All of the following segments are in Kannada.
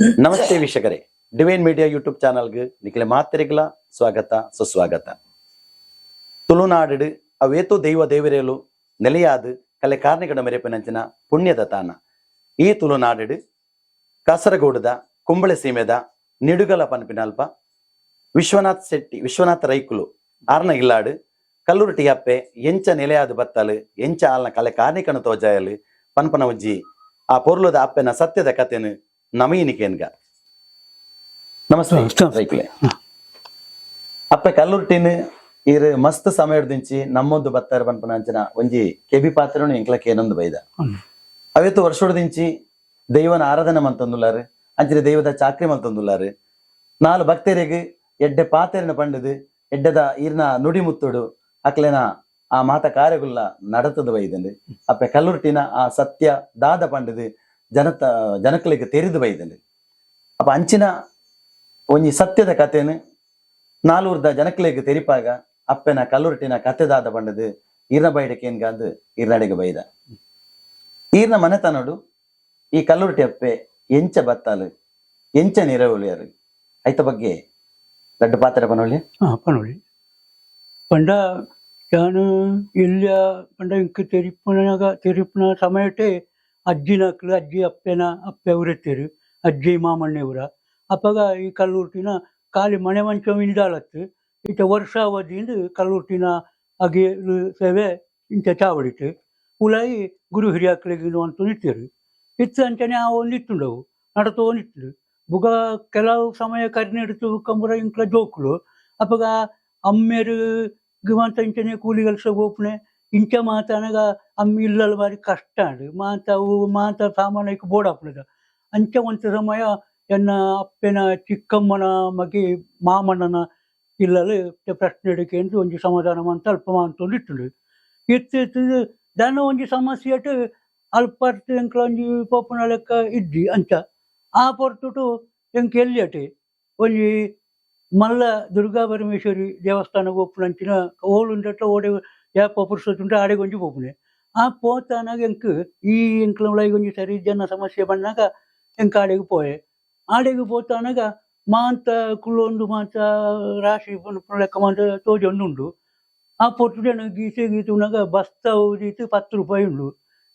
ನಮಸ್ತೆ ವೀಕ್ಷಕರೇ. ಡಿವೈನ್ ಮೀಡಿಯಾ ಯೂಟ್ಯೂಬ್ ಚಾನಲ್ಗೆ ನಿಖಲೆ ಮಾತ್ರಿಗಳ ಸ್ವಾಗತ, ಸುಸ್ವಾಗತ. ತುಳುನಾಡು ಅವೇತು ದೈವ ದೇವರೇಲು ನೆಲೆಯಾದ ಕಲೆ ಕಾರ್ಣಿಕಡ ಮೆರೆಪಿನಂಚಿನ ಪುಣ್ಯದ ತಾಣ. ಈ ತುಳುನಾಡು ಕಾಸರಗೋಡದ ಕುಂಬಳೆ ಸೀಮೆದ ನಿಡುಗಲ ಪನ್ಪಿನಲ್ಪ, ವಿಶ್ವನಾಥ್ ಶೆಟ್ಟಿ, ವಿಶ್ವನಾಥ್ ರೈಕುಲು, ಆರ್ನ ಇಲ್ಲಾಡು, ಕಲ್ಲೂರು ಟಿಯಪ್ಪೆ ಎಂಚ ನೆಲೆಯಾದ ಬತ್ತಲು, ಎಂಚ ಆಲ್ನ ಕಲೆ ಕಾರ್ಣಿಕನ ತೋಜಾಯಲು ಪನ್ಪನ ಉಜ್ಜಿ ಆ ಪೊರ್ಲುದ ಅಪ್ಪೆನ ಸತ್ಯದ ಕಥೆನು ನಮಸ್ತೆ. ನಮಸ್ತೆ. ರೈಕುಲೆ ಅಪ್ಪೆ ಕಲ್ಲುರ್ಟಿನ್ ಇರ್ ಮಸ್ತ್ ಸಮಯದಿಂಚಿ ನಮ್ಮೊಂದು ಬತ್ತಾರ ಪನ್ಪನ ಅಂಚನ ಒಂಜಿ ಕೆಬಿ ಪಾತ್ರನು ಎಂಕ್ಲಕ್ಕೆ ಏನೊಂದು ಬೈದ. ಹ್ಮ್. ಅವೆತ್ತು ವರ್ಷೋಡದಿಂಚಿ ದೈವನ ಆರಾಧನೆ ಮಂತಂದುಲ್ಲಾರು ಅಂಚಿನ ದೈವದ ಚಾಕ್ರಿ ಮಂತಂದುಲ್ಲಾರು ನಾಲ್ ಭಕ್ತರಿಗೆ ಎಡ್ಡೆ ಪಾತೆರಿನ ಪಂಡದು ಎಡ್ಡೆದ ಈರ್ನ ನುಡಿ ಮುತ್ತುಡು ಅಕ್ಲೆನ ಆ ಮಾತ ಕಾರ್ಯಗುಲ್ಲ ನಡತದ ಬೈದಂಡು ಅಪ್ಪೆ ಕಲ್ಲುರ್ಟಿನ ಆ ಸತ್ಯ ದಾದ ಪಂಡದು ಜನತ ಜನಕ್ಕಳಿಗೆ ತೆರೆದು ಬೈದಂಡು ಅಪ್ಪ ಅಂಚಿನ ಒಂಜಿ ಸತ್ಯದ ಕಥೆನು ನಾಲ್ವರ್ದ ಜನಕ್ಕಳಿಗೆ ತೆರಿಪಾಗ ಅಪ್ಪೆನ ಕಲ್ಲುರ್ಟಿನ ಕಥೆದಾದ ಪಂಡದು ಈರ್ನ ಬೈಡಕೇನ್ಗಾಂದು ಈರ್ನಡೆಗೆ ಬೈದ ಈರ್ನ ಮನೆತನಡು ಈ ಕಲ್ಲುರ್ಟಿ ಅಪ್ಪೆ ಎಂಚ ಬತ್ತಾಲು ಎಂಚ ನಿರವಳಿಯರು ಐತ ಬಗ್ಗೆ ದೊಡ್ಡ ಪಾತ್ರ ಪನೊಳ್ಳಿ ആ പണോളി പണ്ട ഞാൻ ഇല്ല പണ്ട എനിക്ക് തെരിപ്പണക തെരിപ്പണ സമയത്തെ ಅಜ್ಜಿನಕ್ಲು ಅಜ್ಜಿ ಅಪ್ಪೆನ, ಅಪ್ಪೆ ಅವರೆತ್ತೇರು ಅಜ್ಜಿ ಮಾಮಣ್ಣೆಯವರ ಅಪ್ಪಗ ಈ ಕಲ್ಲೂರ್ಟಿನ ಖಾಲಿ ಮನೆ ಮಂಚ ಇಲ್ದಾಳತ್ತು ಇಂಥ ವರ್ಷ ಅವಧಿಯಿಂದ ಕಲ್ಲೂರ್ಟಿನ ಅಗೆ ಸೇವೆ ಇಂಚ ಚಾವಡಿತು ಉಲಾಯಿ ಗುರು ಹಿರಿಯಾಕ್ಳಿಗೆ ಅಂತ ನಿಂತೀರಿ ಇತ್ತು ಅಂಚನೆ ಆ ನಿಟ್ಟುಂಡವು ನಡತೋ ನಿಟ್ಟು ಬುಗ ಕೆಲವು ಸಮಯ ಕರಿನೆಡ್ತು ಕಂಬುರ ಇಂಕ್ಲ ಜೋಕ್ಲು. ಅಪ್ಪಗ ಅಮ್ಮೇರು ಗಿವಂತ ಇಂಚನೆ ಕೂಲಿ ಕೆಲಸ ಹೋಪ್ನೆ ಇಂಚ ಮಾತಾನಗ ಅಮ್ಮ ಇಲ್ಲಲ್ ಬಾರಿ ಕಷ್ಟ ಅಂಡು ಮಾತ ಅವು ಮಾತ ಸಾಮಾನ್ಯಕ್ಕೆ ಬೋಡಾಪುಣದ ಅಂಚ ಒಂತ ಸಮಯ ಎನ್ನ ಅಪ್ಪೆನ ಚಿಕ್ಕಮ್ಮನ ಮಗೆ ಮಾಮಣ್ಣನ ಇಲ್ಲಲು ಪ್ರಶ್ನೆ ಹಿಡಿಕೆಂದು ಒಂಜಿ ಸಮಾಧಾನ ಅಂತ ಅಲ್ಪ ಅಂತೊಂದು ಇಟ್ಟುಂಡು ಇತ್ತು ಇತ್ತು ದನ ಒಂಜಿ ಸಮಸ್ಯೆ ಅಟ್ ಅಲ್ಪ ಎಂಕ್ಲ ಒಂಜಿ ಪೋಪುನ ಲೆಕ್ಕ ಇದ್ದಿ ಅಂಚ ಆ ಪೊರ್ತುಟು ಎಂಕ್ ಎಲ್ಲಿಯಟೆ ಒಂಜಿ ಮಲ್ಲ ದುರ್ಗಾ ಪರಮೇಶ್ವರಿ ದೇವಸ್ಥಾನ ಪೋಪುನಂಚಿನ ಓಳುಂಡಟ ಓಡೆ ಯಾಪ ಪುರುಷತ್ತುಂಟ ಆಡೆ ಗೊಂಜಿ ಪೋಪುನೆ ಆ ಪೋತಾನಾಗ ಎಂಕ್ ಈ ಎಂಕ್ಲ ಒಂಜಿ ಸರಿ ಜನ ಸಮಸ್ಯೆ ಬಂದಾಗ ಎಂಕ್ ಆಡೆಗೆ ಪೋಯೆ ಆಡೆಗೆ ಪೋತಾನಾಗ ಮಾಂತ ಕುಳ್ಳೊಂದು ಮಾತ ರಾಶಿ ಪುನ ಲೆಕ್ಕ ಮಾಂತ ತೋಜೊಂದುಂಡು ಆ ಪೊರ್ತುಡನ ಗೀಸೆ ಗೀತುನಾಗ ಬಸ್ತ ಊದಿತ್ತು ಪತ್ತು ರೂಪಾಯಿ ಉಂಡು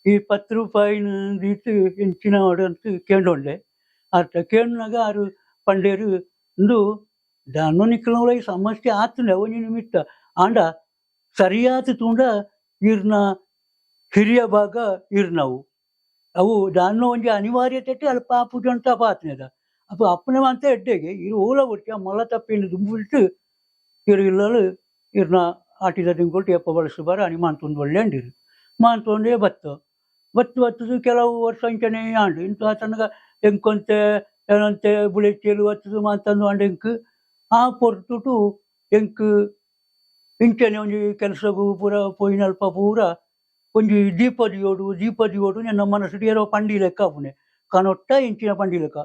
ಈ ಪತ್ತು ರೂಪಾಯಿನ ದೀತು ಎಂಚಿನ ಅಂತ ಕೇಂಡೊಂಡೆ ಅರ್ಥ ಕೇಂದ್ನಾಗ ಆರು ಪಂಡೇರು ಇಂದು ದಾನೋ ನಿಕ್ಕಲ ಸಮಸ್ಯೆ ಆತುಂಡೆ ಒಂಜಿ ನಿಮಿತ್ತ ಆಂಡ ಸರಿಯಾದ ತೂಂಡ ಇರ್ನ ಹಿರಿಯ ಭಾಗ ಇರ್ನವು ಅವು ದಾನೋ ಒಂಜಿ ಅನಿವಾರ್ಯತೆ ಅಲ್ಪ ಆಪುಜಂತ ಪಾತ್ನೆದ ಅಪ್ಪ ಅಪ್ಪನ ಅಂತ ಎಡ್ಡೆಗೆ ಇರು ಓಲ ಒಟ್ಟಿಗೆ ಮಲ ತಪ್ಪಿನ ದುಂಬಿಟ್ಟು ಇರು ಇಲ್ಲಲು ಇರ್ನ ಆಟಿದ ತಿಂಗೊಟ್ಟು ಎಪ್ಪ ಬಳಸಿ ಬಾರ ಅನಿ ಮಾಂತೊಂದು ಒಳ್ಳೆ ಅಂಡಿರು ಮಾಂತೊಂದೇ ಬತ್ತ ಬತ್ತು ಬತ್ತದು ಕೆಲವು ವರ್ಷ ಅಂಚನೆ ಆಂಡು ಇಂತ ತನಗ ಎಂಕೊಂತೆ ಏನಂತೆ ಬುಳೆಚ್ಚೇಲು ಬತ್ತದು ಮಾತಂದು ಆಂಡು ಎಂಕ್ ಆ ಪೊರ್ತುಟು ಎಂಕ್ ಇಂಚನೆ ಒಂದು ಕೆಲಸಗೂ ಪೂರ ಪೊಯ್ನಲ್ಪ ಪೂರ ಒಂಜಿ ದೀಪದಿಯೋಡು ದೀಪದಿಯೋಡು ನನ್ನ ಮನಸ್ಸಿಗೆ ಏರೋ ಪಂಡಿ ಲೆಕ್ಕ ಆಪುನೆ ಕನೊಟ್ಟ ಇಂಚಿನ ಪಂಡಿ ಲೆಕ್ಕ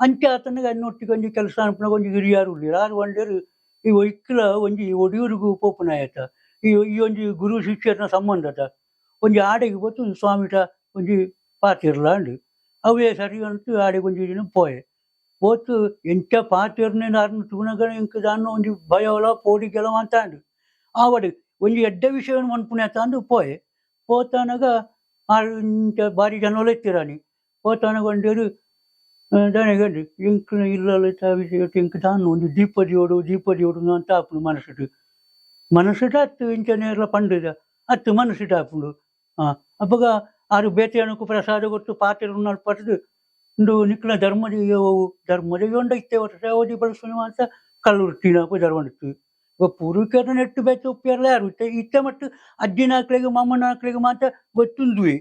ಅಂಚೆ ಆತನಿಗೆ ಅನ್ನೊಟ್ಟಿಗೆ ಒಂಜಿ ಕೆಲಸ ಅನ್ಪುನಾಗ ಒಂಜಿ ಹಿರಿಯಾರು ಉಳ್ಳೀರ ಆರು ಒಂದೇರು ಈ ಒಯ್ಕಲ ಒಂಜಿ ಒಡಿಯೂರಿಗೂ ಪೋಪುನ ಆಯ್ತ ಈ ಈ ಒಂಜಿ ಗುರು ಶಿಷ್ಯರನ್ನ ಸಂಬಂಧದ ಒಂಜಿ ಆಡೆಗೆ ಗೊತ್ತು ಸ್ವಾಮಿಟ ಒಂಜಿ ಪಾತಿರ್ಲ ಅಂಡು ಅವೇ ಸರಿ ಅಂತ ಆಡೆಗೆ ಒಂಜಿ ದಿನ ಪೋಯೆ போத்து எந்த பாத்திரன்னு நார்னு துணகன் எனக்கு தான் கொஞ்சம் பயோலாம் போடிக்கலாம் தாண்டு आवड म्हणजे एड्डे विशयन म्हण पुण्यातान पळय पोतानागा बारी जाण उलयता राणी पोताना म्हणटरी ದಣೆಗೆ ಹೇಳಿ ಇಂಕನ ಇಲ್ಲಲ್ಲ ತಾವಿಸಿ ಇಂಕ ತಾನು ಒಂದು ದೀಪದ ಯೋಡು ದೀಪದ ಯೋಡು ಅಂತ ಆಪುಂಡು ಮನಸ್ಸಿಟ್ಟು ಮನಸ್ಸಿಟ್ಟು ಹತ್ತು ಇಂಚನೆ ಎಲ್ಲ ಪಂಡಿದ ಹತ್ತು ಮನಸ್ಸಿಟ್ಟು ಆಪುಂಡು ಹಾಂ ಅಪ್ಪಗ ಆರು ಬೇತೆಯಣಕ್ಕೂ ಪ್ರಸಾದ ಕೊಟ್ಟು ಪಾತ್ರೆ ಉಣ್ಣಲು ಪಡೆದು ಇಂದು ನಿಕ್ಲ ಧರ್ಮದ ಯೋವು ಧರ್ಮದ ಯೋಂಡ ಇತ್ತೆ ಹೊರಟ ಓದಿ ಬಳಸೋಣ ಅಂತ ಕಲ್ಲು ರೊಟ್ಟಿನ ಧರ್ಮ ಪೂರ್ವಿಕರ ನೆಟ್ಟು ಬೆಚ್ಚ ಒಪ್ಪಿಯರ್ಲ ಯಾರು? ಇತ್ತೆ ಇತ್ತೆ ಮಟ್ಟು ಅಜ್ಜಿನ ಆಕ್ಳಿಗೆ, ಮಾಮನ ಆಕ್ಳಿಗೆ ಮಾತ್ರ ಗೊತ್ತುಂದ್ವಿ.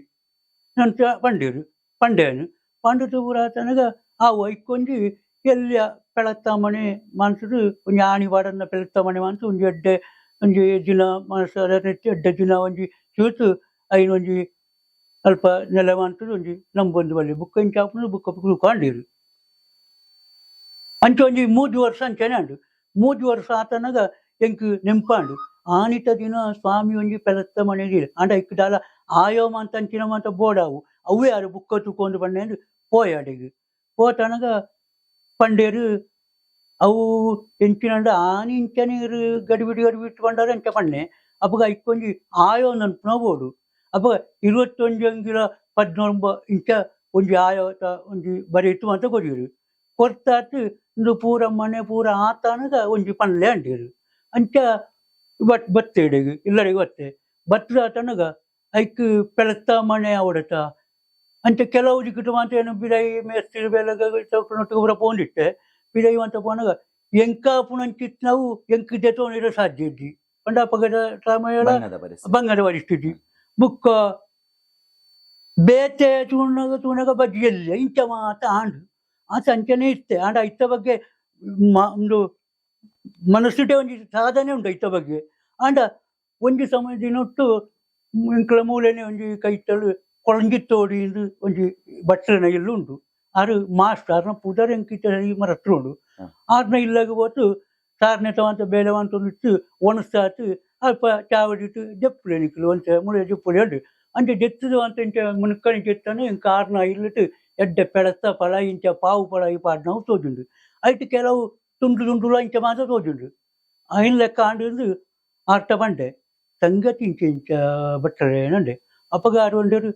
ನಂತ ಪಂಡೇರು ಪಂಡೇನು ಪಂಡತು ಪುರಾತನಗ ಆ ಒಯ್ಕೊಂಡಿ ಎಲ್ಲಿಯ ಪೆಳತ್ತ ಮನೆ ಮನ್ಸದು, ಒಂಜಿ ಆಣಿ ವಾಡನ್ನ ಪೆಳತ್ತ ಮನೆ ಮನ್ಸ, ಒಂಜಿ ಎಡ್ಡೆ, ಒಂಜಿ ದಿನ ಮನಸ್ಸು ನೆತ್ತಿ ಎಡ್ಡೆ ದಿನ ಒಂಜಿ ಚೂತು ಐನೊಂಜಿ ಅಲ್ಪ ನೆಲ ಮಂತದು ಒಂಜಿ ನಂಬೊಂದು ಬಲ್ಲಿ ಬುಕ್ಕ ಇಂಚ ಆಪುಂಡು ಬುಕ್ಕ ಅಂಚ ವರ್ಷ ವರ್ಷ ಎಂಕ್ ನೆಂಪಾಂಡು ಆನಿತ ದಿನ ಸ್ವಾಮಿ ಒಂಜಿ ಪೆಲತ್ತ ಮನೆಗೆ ಆಂಡ ಇಕ್ಕದಾಲ ಆಯೋ ಮಂತ ಅಂಚಿನ ಮಂತ ಬೋಡಾವು ಅವೇ ಯಾರು ಬುಕ್ಕ ತುಕೊಂಡು ಬಣ್ಣೆಂದು ಪೋಯ ಅಡೆಗೆ ಪೋತನಗ ಪಂಡೇರು ಅವು ಎಂಚಿನಂಡ ಆನಿ ಇಂಚ ನೀರು ಗಡಿಬಿಡಿ ಗಡಿಬಿಟ್ಟು ಪಂಡಾರ ಎಂಚ ಪಣ್ಣೆ ಅಪ್ಪಗ ಇಕ್ಕೊಂಜಿ ಆಯೋ ನನ್ಪುನ ಬೋಡು ಅಪ್ಪಗ ಇರುವತ್ತೊಂಜಿ ಅಂಗಿಲ ಪದ್ನೊಂಬ ಇಂಚ ಒಂಜಿ ಆಯೋ ತ ಒಂಜಿ ಬರೀತು ಅಂತ ಕೊಡಿರು ಕೊರ್ತಾತ್ ಇಂದು ಪೂರ ಮನೆ ಪೂರ ಆತಾನಗ ಒಂಜಿ ಪನ್ಲೆ ಅಂಡೇರು ಅಂಚ ಇವತ್ತು ಬತ್ತೇಡೆಗೆ ಇಲ್ಲರಿಗೆ ಬತ್ತೆ ಬತ್ತದ ತನಗ ಐಕ್ ಪೆಳತ್ತ ಮನೆ ಅವಡತ ಅಂಚ ಕೆಲವು ಜಿಕ್ಕಿಟ್ಟು ಮಾತ ಏನು ಬಿಡೈ ಮೇಸ್ತ್ರಿ ಬೆಲಗ ಪೋಂಡಿಟ್ಟೆ ಪೂರ ಪೋಂದಿಟ್ಟೆ ಬಿಡೈ ಅಂತ ಪೋನಗ ಎಂಕ ಪುಣಂಚಿತ್ ನಾವು ಎಂಕ ದೆತೋನಿರ ಸಾಧ್ಯ ಇದ್ದಿ. ಪಂಡ ಪಗದ ಸಮಯ ಬಂಗಾರ ಪರಿಸ್ಥಿತಿ. ಬುಕ್ಕ ಬೇತೆ ತೂಣಗ ತೂಣಗ ಬಜ್ಜಿಯಲ್ಲ ಇಂಚ ಮಾತ ಆಂಡು. ಆ ಸಂಚನೆ ಇತ್ತೆ. ಆಂಡ ಇತ್ತ ಬಗ್ಗೆ ಒಂದು ಮನಸ್ಸಿಟೆ ಒಂಜಿ ಸಾಧನೆ ಉಂಟು ಇತ್ತ ಬಗ್ಗೆ ಆಂಡ ಒಂಜಿ ಸಮಯದಿನೊಟ್ಟು ಇಂಕಲ ಮೂಲೆನೆ ಒಂಜಿ ಕೈತಲು ಕೊಳಂಜಿತ್ತೋಡಿ ತೋಡಿಂದು ಒಂಜಿ ಬಟ್ಟಲನ ಎಲ್ಲ ಉಂಟು. ಆರು ಮಾಸ್ಟರ್ನ ಪುದರ್ ಎಂಕಿತ ಮರತ್ರ ಉಂಡು. ಆರ್ನ ಇಲ್ಲಾಗ ಹೋತು ಸಾರ್ನೆ ತವಂತ ಬೇಲೆವಂತ ಇಟ್ಟು ಒಣಸಾತು ಅಲ್ಪ ಚಾವಡಿಟ್ಟು ಜಪ್ಪುಲೆ ನಿಕ್ಕಲು ಅಂತ ಮುಳೆ ಜಪ್ಪುಲೆ ಉಂಡು ಅಂಚೆ ಜೆತ್ತದು ಅಂತ ಇಂಚ ಮುನ್ಕಣಿ ಜೆತ್ತನು ಇಂಕ ಆರ್ನ ಇಲ್ಲಿಟ್ಟು ಎಡ್ಡ ಪೆಳತ್ತ ಪಳ ಇಂಚ ಪಾವು ಪಳ ಈ ಪಾಡ್ನವು ತೋಜುಂಡು ಐಟ್ ಕೆಲವು ತುಂಡು ತುಂಡುಲ ಇಂಚ ಮಾತ್ರ ತೋಜುಂಡು ಅಹಿನ್ ಲೆಕ್ಕ ಆಂಡಿಂದು ಆರ್ಟ ಬಂಡೆ ಸಂಗತಿ ಇಂಚ ಇಂಚ ಬಟ್ಟರೆ ಏನಂಡೆ ಅಪಗಾರ ಒಂದರು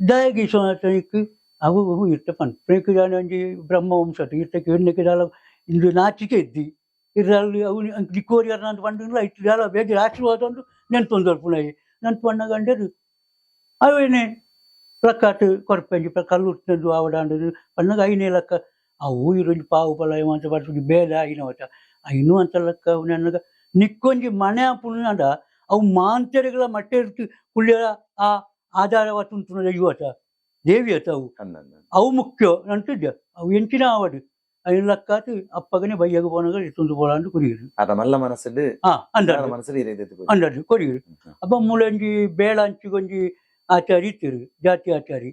ದಯಗೀಸೋನಿಕ್ ಅವು ಅವು ಇರ್ತ ಪನ್ ಪ್ರೇಕ ಅಂಜಿ ಬ್ರಹ್ಮವಂಶಟ ಇರ್ತ ಕೇಳಲಿಕ್ಕಿದಾಲ ಇಂದು ನಾಚಿಕೆ ಇದ್ದಿ ಇರಲಿ ಅವು ದಿಕ್ಕೋರಿಯರ್ ಅಂತ ಬಂದಿಲ್ಲ ಇಟ್ಟಿದಾಲ ಬೇಗ ಆಶೀರ್ವಾದ ಒಂದು ನೆನ್ಪೊಂದವ್ರು ಪುನಃ ನೆನ್ಪು ಬಂದಾಗ ಅಂಡರು ಅವೇನೇ ಪ್ರಕಾಟ್ ಕೊರಪೆಂಜಿ ಕಲ್ಲುಟ್ಟಿನದು ಆವಡಾಂಡದು ಬಂದಾಗ ಐನೇ ಲಕ್ಕ ಆ ಊರಿನ ಪಾವು ಪಲ ಏಮಂತ ಬರ್ತದೆ ಬೇಡ ಐನವಟ ಐನೂ ಅಂತ ಲೆಕ್ಕ ನನಗೆ ನಿಕ್ಕೊಂಜಿ ಮನೆ ಪುಣ್ಯದ ಅವು ಮಾಂತರಿಗಳ ಮಟ್ಟ ಇರ್ತು ಕುಳ್ಳಿಯ ಆ ಆಧಾರವ ತುಂತುನ ಇವಟ ದೇವಿ ಆತ ಅವು ಅವು ಮುಖ್ಯ ನಂತಿದ್ದೆ ಅವು ಎಂಚಿನ ಅವಡು അതിന് ലക്കാത്ത് അപ്പകനെ ബയ്യക്ക് പോണെങ്കിൽ എടുത്തുകൊണ്ട് പോകാണ്ട് ಅಪ್ಪ അണ്ടത് ಬೇಳ അപ്പൊ മുളഞ്ചി ബേളാഞ്ചി കൊഞ്ചി ആറ്റാരി തിരു ജാത്തി ആറ്റാരി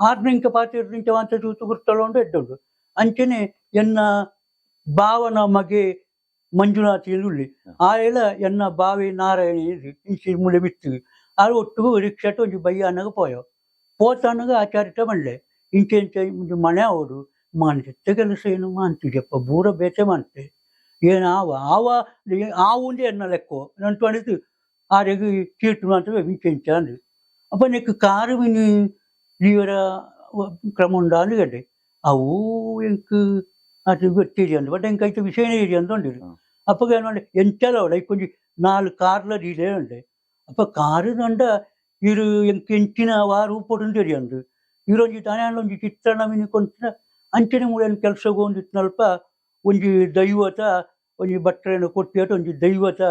ആറിനെ ഇങ്ങനെ പാത്തിട്ട് വാങ്ങിച്ച തൂത്ത് കുർത്തലോണ്ട് എട്ടുണ്ട് ಅಂಚನೆ ಎನ್ನ ಬಾವನ ಮಗೆ ಮಂಜುನಾಥಿಯಲ್ಲಿ ಆಯಲ ಎನ್ನ ಬಾವಿ ನಾರಾಯಣ ಇಂಚಿ ಮುಳೆ ಬಿತ್ತು ಆರು ಒಟ್ಟಿಗೂ ರಿಕ್ಷಾಟ ಒಂಜಿ ಬಯ್ಯಾನಾಗ ಪೋಯ. ಪೋತಾನಾಗ ಆಚಾರಿತ ಮಳ್ಳೆ ಇಂಚೆ ಇಂಚೆ ಮುಂಜಿ ಮನೆ ಅವರು. ಮಾನ್ತಿತ್ತ ಕೆಲಸ ಏನು ಮಾನ್ತಿದ್ಯಪ್ಪ ಬೂರ ಬೇತೆ ಮಾನ್ತೆ ಏನು ಆವ? ಆವ ಆವುಂದೆ ಎನ್ನ ಲೆಕ್ಕೋ? ನಂಟು ಅನಿತು ಆರೆಗೆ ಚೀಟು ಮಾತ್ರ ಇಂಚೆ ಇಂಚೆ ಅಂದ್ರೆ ಅಪ್ಪ ನೆಕ್ ಕಾರು ನೀವರ ಕ್ರಮ ಉಂಡ ಅಂದ್ರೆ ಅವು ಎಂಕ್ ಅಟ್ ಗೊತ್ತಿರಿ ಅಂದು ಬಟ್ ಎಂಕ್ ಐತೆ ವಿಷಯನೇ ಇರಿ ಅಂದುಂಡು ಅಪ್ಪಗೆ ಏನು ಮಾಡಿ ಎಂಚಲ ಅವಳ ಇಕ್ಕೊಂಜಿ ನಾಲ್ಕು ಕಾರ್ಲ ರೀಲೇ ಉಂಡೆ ಅಪ್ಪ ಕಾರು ನಂಡ ಇರು ಎಂಕ್ ಎಂಚಿನ ವಾರು ಪೊಡುಂದಿರಿ ಅಂದು ಇರೊಂಜಿ ತಾನೇ ಅಲ್ಲೊಂಜಿ ಚಿತ್ರಣ ಮಿನಿಕೊಂಚಿನ ಅಂಚಿನ ಮೂಲೆಯನ್ನು ಕೆಲಸಗೊಂಡಿತ್ನಲ್ಪ ಒಂಜಿ ದೈವತ ಒಂಜಿ ಬಟ್ಟರೆಯನ್ನು ಕೊಟ್ಟಿಯಟ್ಟು ಒಂಜಿ ದೈವತ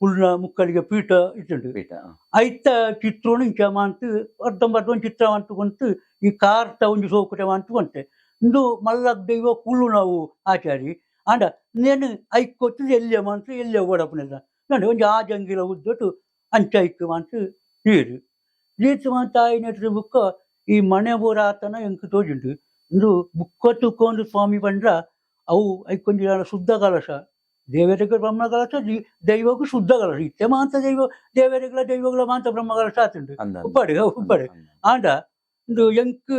ಕುಲ್ನ ಮುಕ್ಕಳಿಗೆ ಪೀಠ ಇಟ್ಟುಂಡು ಪೀಠ ಐತ ಚಿತ್ರೋನು ಇಂಚ ಮಾಂತು ಅರ್ಧಂಬರ್ಧ ಒಂದು ಚಿತ್ರ ಮಾಂತು ಕೊಂತು ಈ ಕಾರ್ತ ಒಂದು ಸೋಕುಟ ಮಾಂತು ಕೊಂತೆ ಇಂದು ಮಲ್ಲಗ್ ದೈವ ಕುಲ್ಲು ನಾವು ಆಚಾರಿ. ಆಂಡ ನೇನು ಐಕ್ ಕೊಟ್ಟು ಎಲ್ಯ ಮಂತು ಎಲ್ಯ ಓಡಪ್ಪನೆಲ್ಲ ನೋಡಿ ಒಂಜಿ ಆ ಜಂಗಿಲ ಉದ್ದಟು ಅಂಚ ಐಕ್ ಮಂತು ನೀರು. ನೀರು ಮಂತ ಆಯ್ನಟ್ರು ಬುಕ್ಕ ಈ ಮನೆ ಬೋರಾತನ ಎಂಕ್ ತೋಜುಂಡು ಇಂದು ಬುಕ್ಕ ತುಕೊಂಡು ಸ್ವಾಮಿ ಬಂದ್ರ ಅವು ಐಕೊಂಜಿ ಶುದ್ಧ ಕಲಶ. ದೇವರಿಗೆ ಬ್ರಹ್ಮ ಕಲಶ ದೈವಕ್ಕೂ ಶುದ್ಧ ಕಲಶ. ಇತ್ತೆ ಮಾಂತ ದೈವ ದೇವರಿಗಳ ದೈವಗಳ ಮಾಂತ ಬ್ರಹ್ಮ ಕಲಶ ಆತುಂಡು. ಉಪ್ಪಾಡು ಉಪ್ಪಾಡು. ಆಂಡ ಇಂದು ಎಂಕ್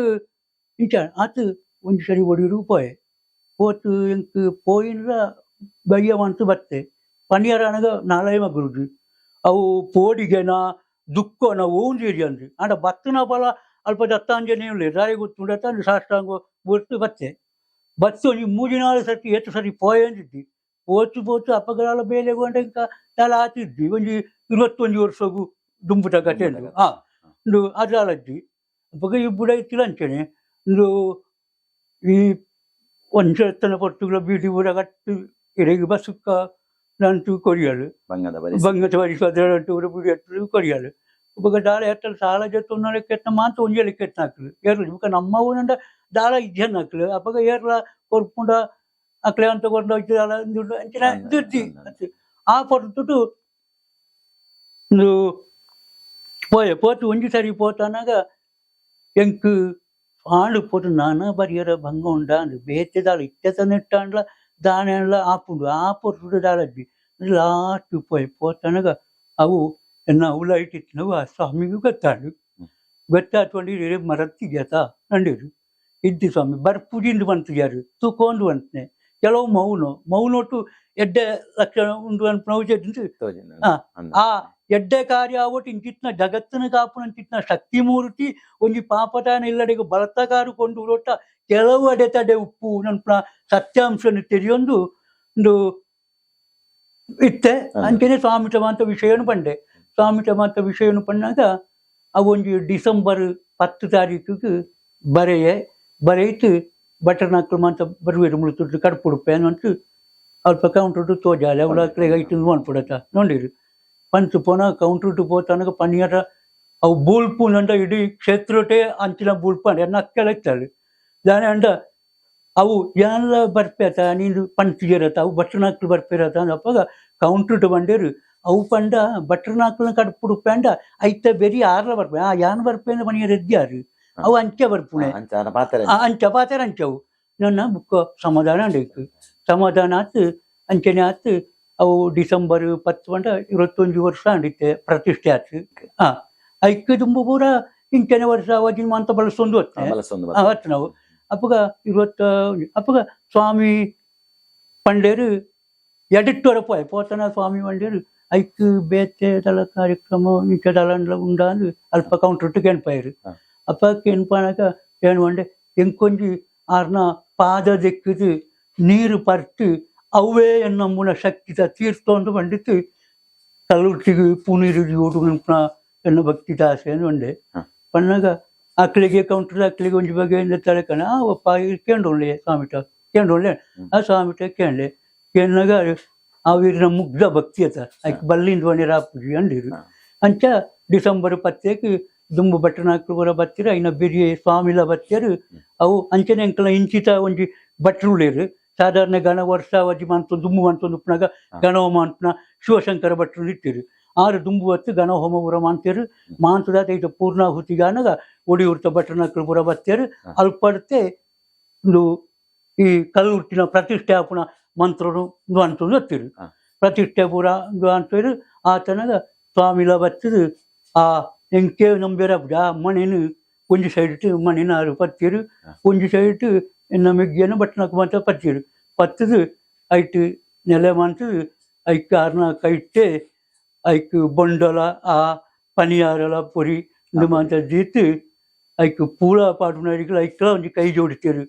ಇಂಚ ಆತು ಒಂಜಿ ಸರಿ ಒಡಿರು ಪೋಯೆ ಪೋತು ಎಂಕ್ ಪೋಯಿನ್ರ ಬಯ್ಯ ಮಂತು ಬತ್ತೆ ಪನಿಯರ ಅನಗ ನಾಳೆ ಮಗುರುದು ಅವು ಪೋಡಿಗೆನ ದುಃಖನ ಓಂದಿರಿ ಅಂದ್ರಿ ಆಂಡ ಬತ್ತನ ಫಲ ಅಲ್ಪ ದತ್ತಾಂಜನೇಯ లేదు రాయి గుర్తుండత సాష్టాంగ గుర్తు బత్తే బస్సు ఈ మూడు నాలుగు సరి ఎత్తు సరి పోయింది పోచు పోచు ಅಪಘಾತ ಬೇಲೆ ಗೊಂಡೆ ಇಂಕ ತಲ ಆತಿದ್ದಿ ಒಂಜಿ ಇರುವತ್ತೊಂದು ವರ್ಷಗೂ ದುಂಬುಟ ಕತೆ ಉಂಡು. ಆ ಇಂದು ಅದಾಲಜ್ಜಿ ಅಪ್ಪಗ ಈ ಬುಡ ಇತ್ತಿಲಂಚನೆ ಇಂದು ಈ ಪಂಚಾಯತ್ನ ಪಟ್ಟುಗಳ ಬೀದಿ ಊರಗಟ್ಟು ಕೆರೆಗೆ ಬಸುಕ್ಕ ನಂಟು ಕೊರಿಯಲು ಬಂಗದ ಪರಿಸು ಅದರಂಟು ಊರ ಬೀಡಿ ಹತ್ತು ಕೊರಿಯಲು ಇವಾಗ ದಾಳ ಎತ್ತಲು ಸಾಲ ಜೊತೆ ಕೆತ್ತ ಮಾತು ಒಂಜಲಿ ಕೆತ್ತ ಹಾಕಲು ಏರ್ಲ ಇವಾಗ ನಮ್ಮ ಊರಿಂದ ದಾಳ ಇಜ್ಜನ್ ಹಾಕಲು ಅವಾಗ ಏರ್ಲ ಕೊರ್ಪುಂಡ ಅಕ್ಲೆ ಅಂತ ಕೊಂಡ ದಾಳ ದುಡ್ಡು ಅಂಚಿನ ದುಡ್ಡಿ ಆ ಪಟ್ಟು போய போத்து ஒஞ்சி சரி போத்தானாக எனக்கு పాడు పొట్టు నానా బరియర భంగం ఉండాను బేతదాలు ఇట్టతను ఇట్టాండ్ల దానిలో ఆపుడు ఆపుడు దాలడ్డి లాటు పోయి పోతానగా ಅವು ನಾವು ಲೈಟ್ ಇತ್ತನವು ಆ ಸ್ವಾಮಿಗೂ ಗೊತ್ತಾಡು ಗೊತ್ತಾತ್ಕೊಂಡು ರೇಪ್ ಮರದ ತೆಗಿಯತ ನಂಡಿರು ಇದ್ದು ಸ್ವಾಮಿ ಬರ್ಪುಡಿಂದು ಬಂತಿದ್ಯಾರು ತೂಕೊಂಡು ಬಂತನೆ ಕೆಲವು ಮೌನು ಮೌನೊಟ್ಟು ಎಡ್ಡೆ ಲಕ್ಷಣ ಉಂಡು ಅನ್ಪನವು ಜಡ್ಡು ಆ ಎಡ್ಡೆ ಕಾರ್ಯ ಆವಟ್ಟು ಇಂಚಿತ್ನ ಜಗತ್ತಿನ ಕಾಪುನ ಕಾಪುನಂಚಿತ್ನ ಶಕ್ತಿ ಮೂರ್ತಿ ಒಂಜಿ ಪಾಪದಾನ ಇಲ್ಲಡೆಗೆ ಬಲತಗಾರು ಕೊಂಡು ರೊಟ್ಟ ಕೆಲವು ಅಡೆತಡೆ ಉಪ್ಪು ನನ್ಪುನ ಸತ್ಯಾಂಶನ ತೆರೆಯೊಂದು ಒಂದು ಇತ್ತೆ. ಅಂಚನೆ ಸ್ವಾಮಿ ಟಮಾಂತ ವಿಷಯನು ಪಂಡೆ. ಸ್ವಾಮಿ ಟಮಾಂತ ವಿಷಯನು ಪಣ್ಣಾಗ ಅವೊಂಜಿ ಡಿಸೆಂಬರ್ ಪತ್ತು ತಾರೀಕಿಗೆ ಬರೆಯೆ ಬರೆಯಿತು. ಬಟರ್ನಾಕ್ಲು ಮಾಂತ ಬರುವೆರು ಮುಳುತುಟ್ಟು ಕಡ್ಪುಡುಪೆ ಅಂತ ಅಲ್ಪ ಕೌಂಟರ್ ತೋಜಾಲೆ ಅವಳ ಐಟು ಅನ್ಪುಡತ್ತ ನೋಡಿರಿ. पंच पोना काउंटर टू पोताना पानयेट ಅವು ಬೂಲ್ಪುನ್ ಅಂಡ ಇಡೀ ಕ್ಷೇತ್ರಟೇ ಅಂಚಿನ ಬೂಲ್ಪಂಡ ನಕ್ಕಳತ್ತಳು ದಾನೆ ಅಂಡ ಅವು ಎಲ್ಲ ಬರ್ಪೇತ ನೀನು ಪಂಚಿಗಿರತ್ತ ಅವು ಬಟ್ರನಾಕ್ಲು ಬರ್ಪಿರತ್ತ ಅಂದಪ್ಪಾಗ ಕೌಂಟ್ರಿಟ್ ಬಂಡೇರು ಅವು ಪಂಡ ಬಟ್ರನಾಕ್ಲನ್ನ ಕಡ್ಪುಡು ಪಂಡ ಐತ ಬೆರಿ ಆರ್ಲ ಬರ್ಪೆ ಆ ಯಾನ್ ಬರ್ಪೇನ ಮನೆಯ ರೆದ್ಯಾರು ಅವು ಅಂಚೆ ಬರ್ಪುಣೆ ಅಂಚ ಪಾತರ ಅಂಚವು ನನ್ನ ಬುಕ್ಕ ಸಮಾಧಾನ ಅಂಡೈಕು ಸಮಾಧಾನ ಆತು ಅಂಚನೆ ಆತು ಅವು ಡಿಸೆಂಬರ್ ಪತ್ತು ಬಂಡ ಇರುವತ್ತೊಂದು ವರ್ಷ ಅಂಡಿತ್ತೆ ಪ್ರತಿಷ್ಠೆ ಆತು ಹಾ ಐಕ್ಯ ತುಂಬ ಪೂರ ಇಂಚನೆ ವರ್ಷ ಅವಧಿನ ಮಂತ ಬಳಸೊಂದು ಹೊತ್ತೆ ಮಲಸೊಂದು ಆ, ಹೊತ್ತು ನಾವು ಅಪ್ಪಗ ಇರುವತ್ತ ಅಪ್ಪಗ ಸ್ವಾಮಿ ಪಂಡೇರು ಎಡಿಟ್ಟೋರ ಪೋಯ್ ಪೋತನ ಸ್ವಾಮಿ ಪಂಡೇರು ಐಕ್ ಬೇತೆ ದಳ ಕಾರ್ಯಕ್ರಮ ಇಂಚ ದಳ ಉಂಡಾಂದು ಅಲ್ಪ ಕೌಂಟರ್ ಕೇನ್ಪಾಯರು ಹಾ. ಅಪ್ಪ ಕೇನ್ಪಾನಾಗ ಏನು ಮಂಡೆ ಎಂಕೊಂಜಿ ಆರ್ನ ಪಾದ ದೆಕ್ಕದು ನೀರು ಪರ್ತು ಅವೇ ನಮ್ಮನ ಶಕ್ತಿತ ತೀರ್ಥೊಂದು ಬಂಡಿತ್ತು ಕಲ್ಲುಟ್ಟಿಗೆ ಪುನೀರು ಓಟು ನೆನಪನ ಎನ್ನ ಭಕ್ತಿ ದಾಸೆ ಅಂದೆ ಹಾ. ಪಣ್ಣಾಗ ಅಕ್ಕಳಿಗೆ ಕೌಂಟರ್ ಅಕ್ಕಳಿಗೆ ಒಂಜಿ ಬಗೆಯಿಂದ ತಲೆಕಣ ಆ ಒಪ್ಪ ಕೇಂಡೊಳ್ಳೆ ಸ್ವಾಮಿಟ ಕೇಂಡೊಳ್ಳೆ ಆ ಸ್ವಾಮಿಟ ಕೇಂಡೆ ಕೇಂದಾಗ ಆವಿರಿನ ಮುಗ್ಧ ಭಕ್ತಿ ಅತ ಆಯ್ಕೆ ಬಲ್ಲಿಂದ ಒಣೆ ರಾಪುಜಿ ಅಂದಿರು ಹಾ. ಅಂಚ ಡಿಸೆಂಬರ್ ಪತ್ತೇಕ್ ದುಂಬು ಬಟ್ಟನಾಕ್ಲು ಬರ ಬತ್ತಿರ ಐನ ಬೆರಿಯ ಸ್ವಾಮಿಲ ಬತ್ತರು ಅವು ಅಂಚನೆ ಅಂಕಲ ಇಂಚಿತ ಒಂಜಿ ಭಟ್ರುಳೇರು ಸಾಧಾರಣ ಗಣ ವರ್ಷ ಅವಧಿ ಮಂತು ದುಂಬು ಮಂತೊಂದು ಉಪ್ನಾಗ ಗಣಹೋಮ ಅಂತ್ನ ಶಿವಶಂಕರ ಭಟ್ರು ಇಟ್ಟಿರು ಆರು ದುಂಬು ಹೊತ್ತು ಗಣ ಹೋಮ ಪುರ ಮಾಡ್ತೇರು ಮಾಂತದಾತ ಇದು ಪೂರ್ಣಾಹುತಿಗಾನಗ ಒಡಿಯುರ್ತ ಭಟ್ರನಕ್ಲು ಪುರ ಬತ್ತೇರು ಹಾ. ಅಲ್ಪಡ್ತೆ ಒಂದು ಈ ಕಲ್ಲುರ್ತಿನ ಪ್ರತಿಷ್ಠೆ ಆಪುನ ಮಂತ್ರನು ಇದು ಅಂತಂದು ಹತ್ತಿರು ಹಾ. ಪ್ರತಿಷ್ಠೆ ಪುರ ಇದು ಅಂತೇರು ಆತನಗ ಸ್ವಾಮಿಲ ಬತ್ತದು ಆ ಎಂಕೆ ನಂಬೇರ ಆ ಮನೇನು ಒಂಜಿ ಸೈಡ್ ಮನೇನ ಆರು ಪತ್ತಿರು ಹಾ. ಒಂಜಿ ಸೈಡ್ ನಮಗೇನು ಬಟ್ನಕ್ ಮಾತ ಪತ್ತಿರು ಪತ್ತದು ಐಟ್ ನೆಲೆ ಮಂತದು ಐಕ್ ಆರ್ನ ಕೈಟ್ಟೆ ಐಕ್ ಬೊಂಡಲ ಆ ಪನಿಯಾರಲ ಪೊರಿ ಇಂದು ಮಾತ ದೀತು ಐಕ್ ಪೂಳ ಪಾಡುನಡಿಗಳು ಐಕ್ಲ ಒಂಜಿ ಕೈ ಜೋಡಿತೇರು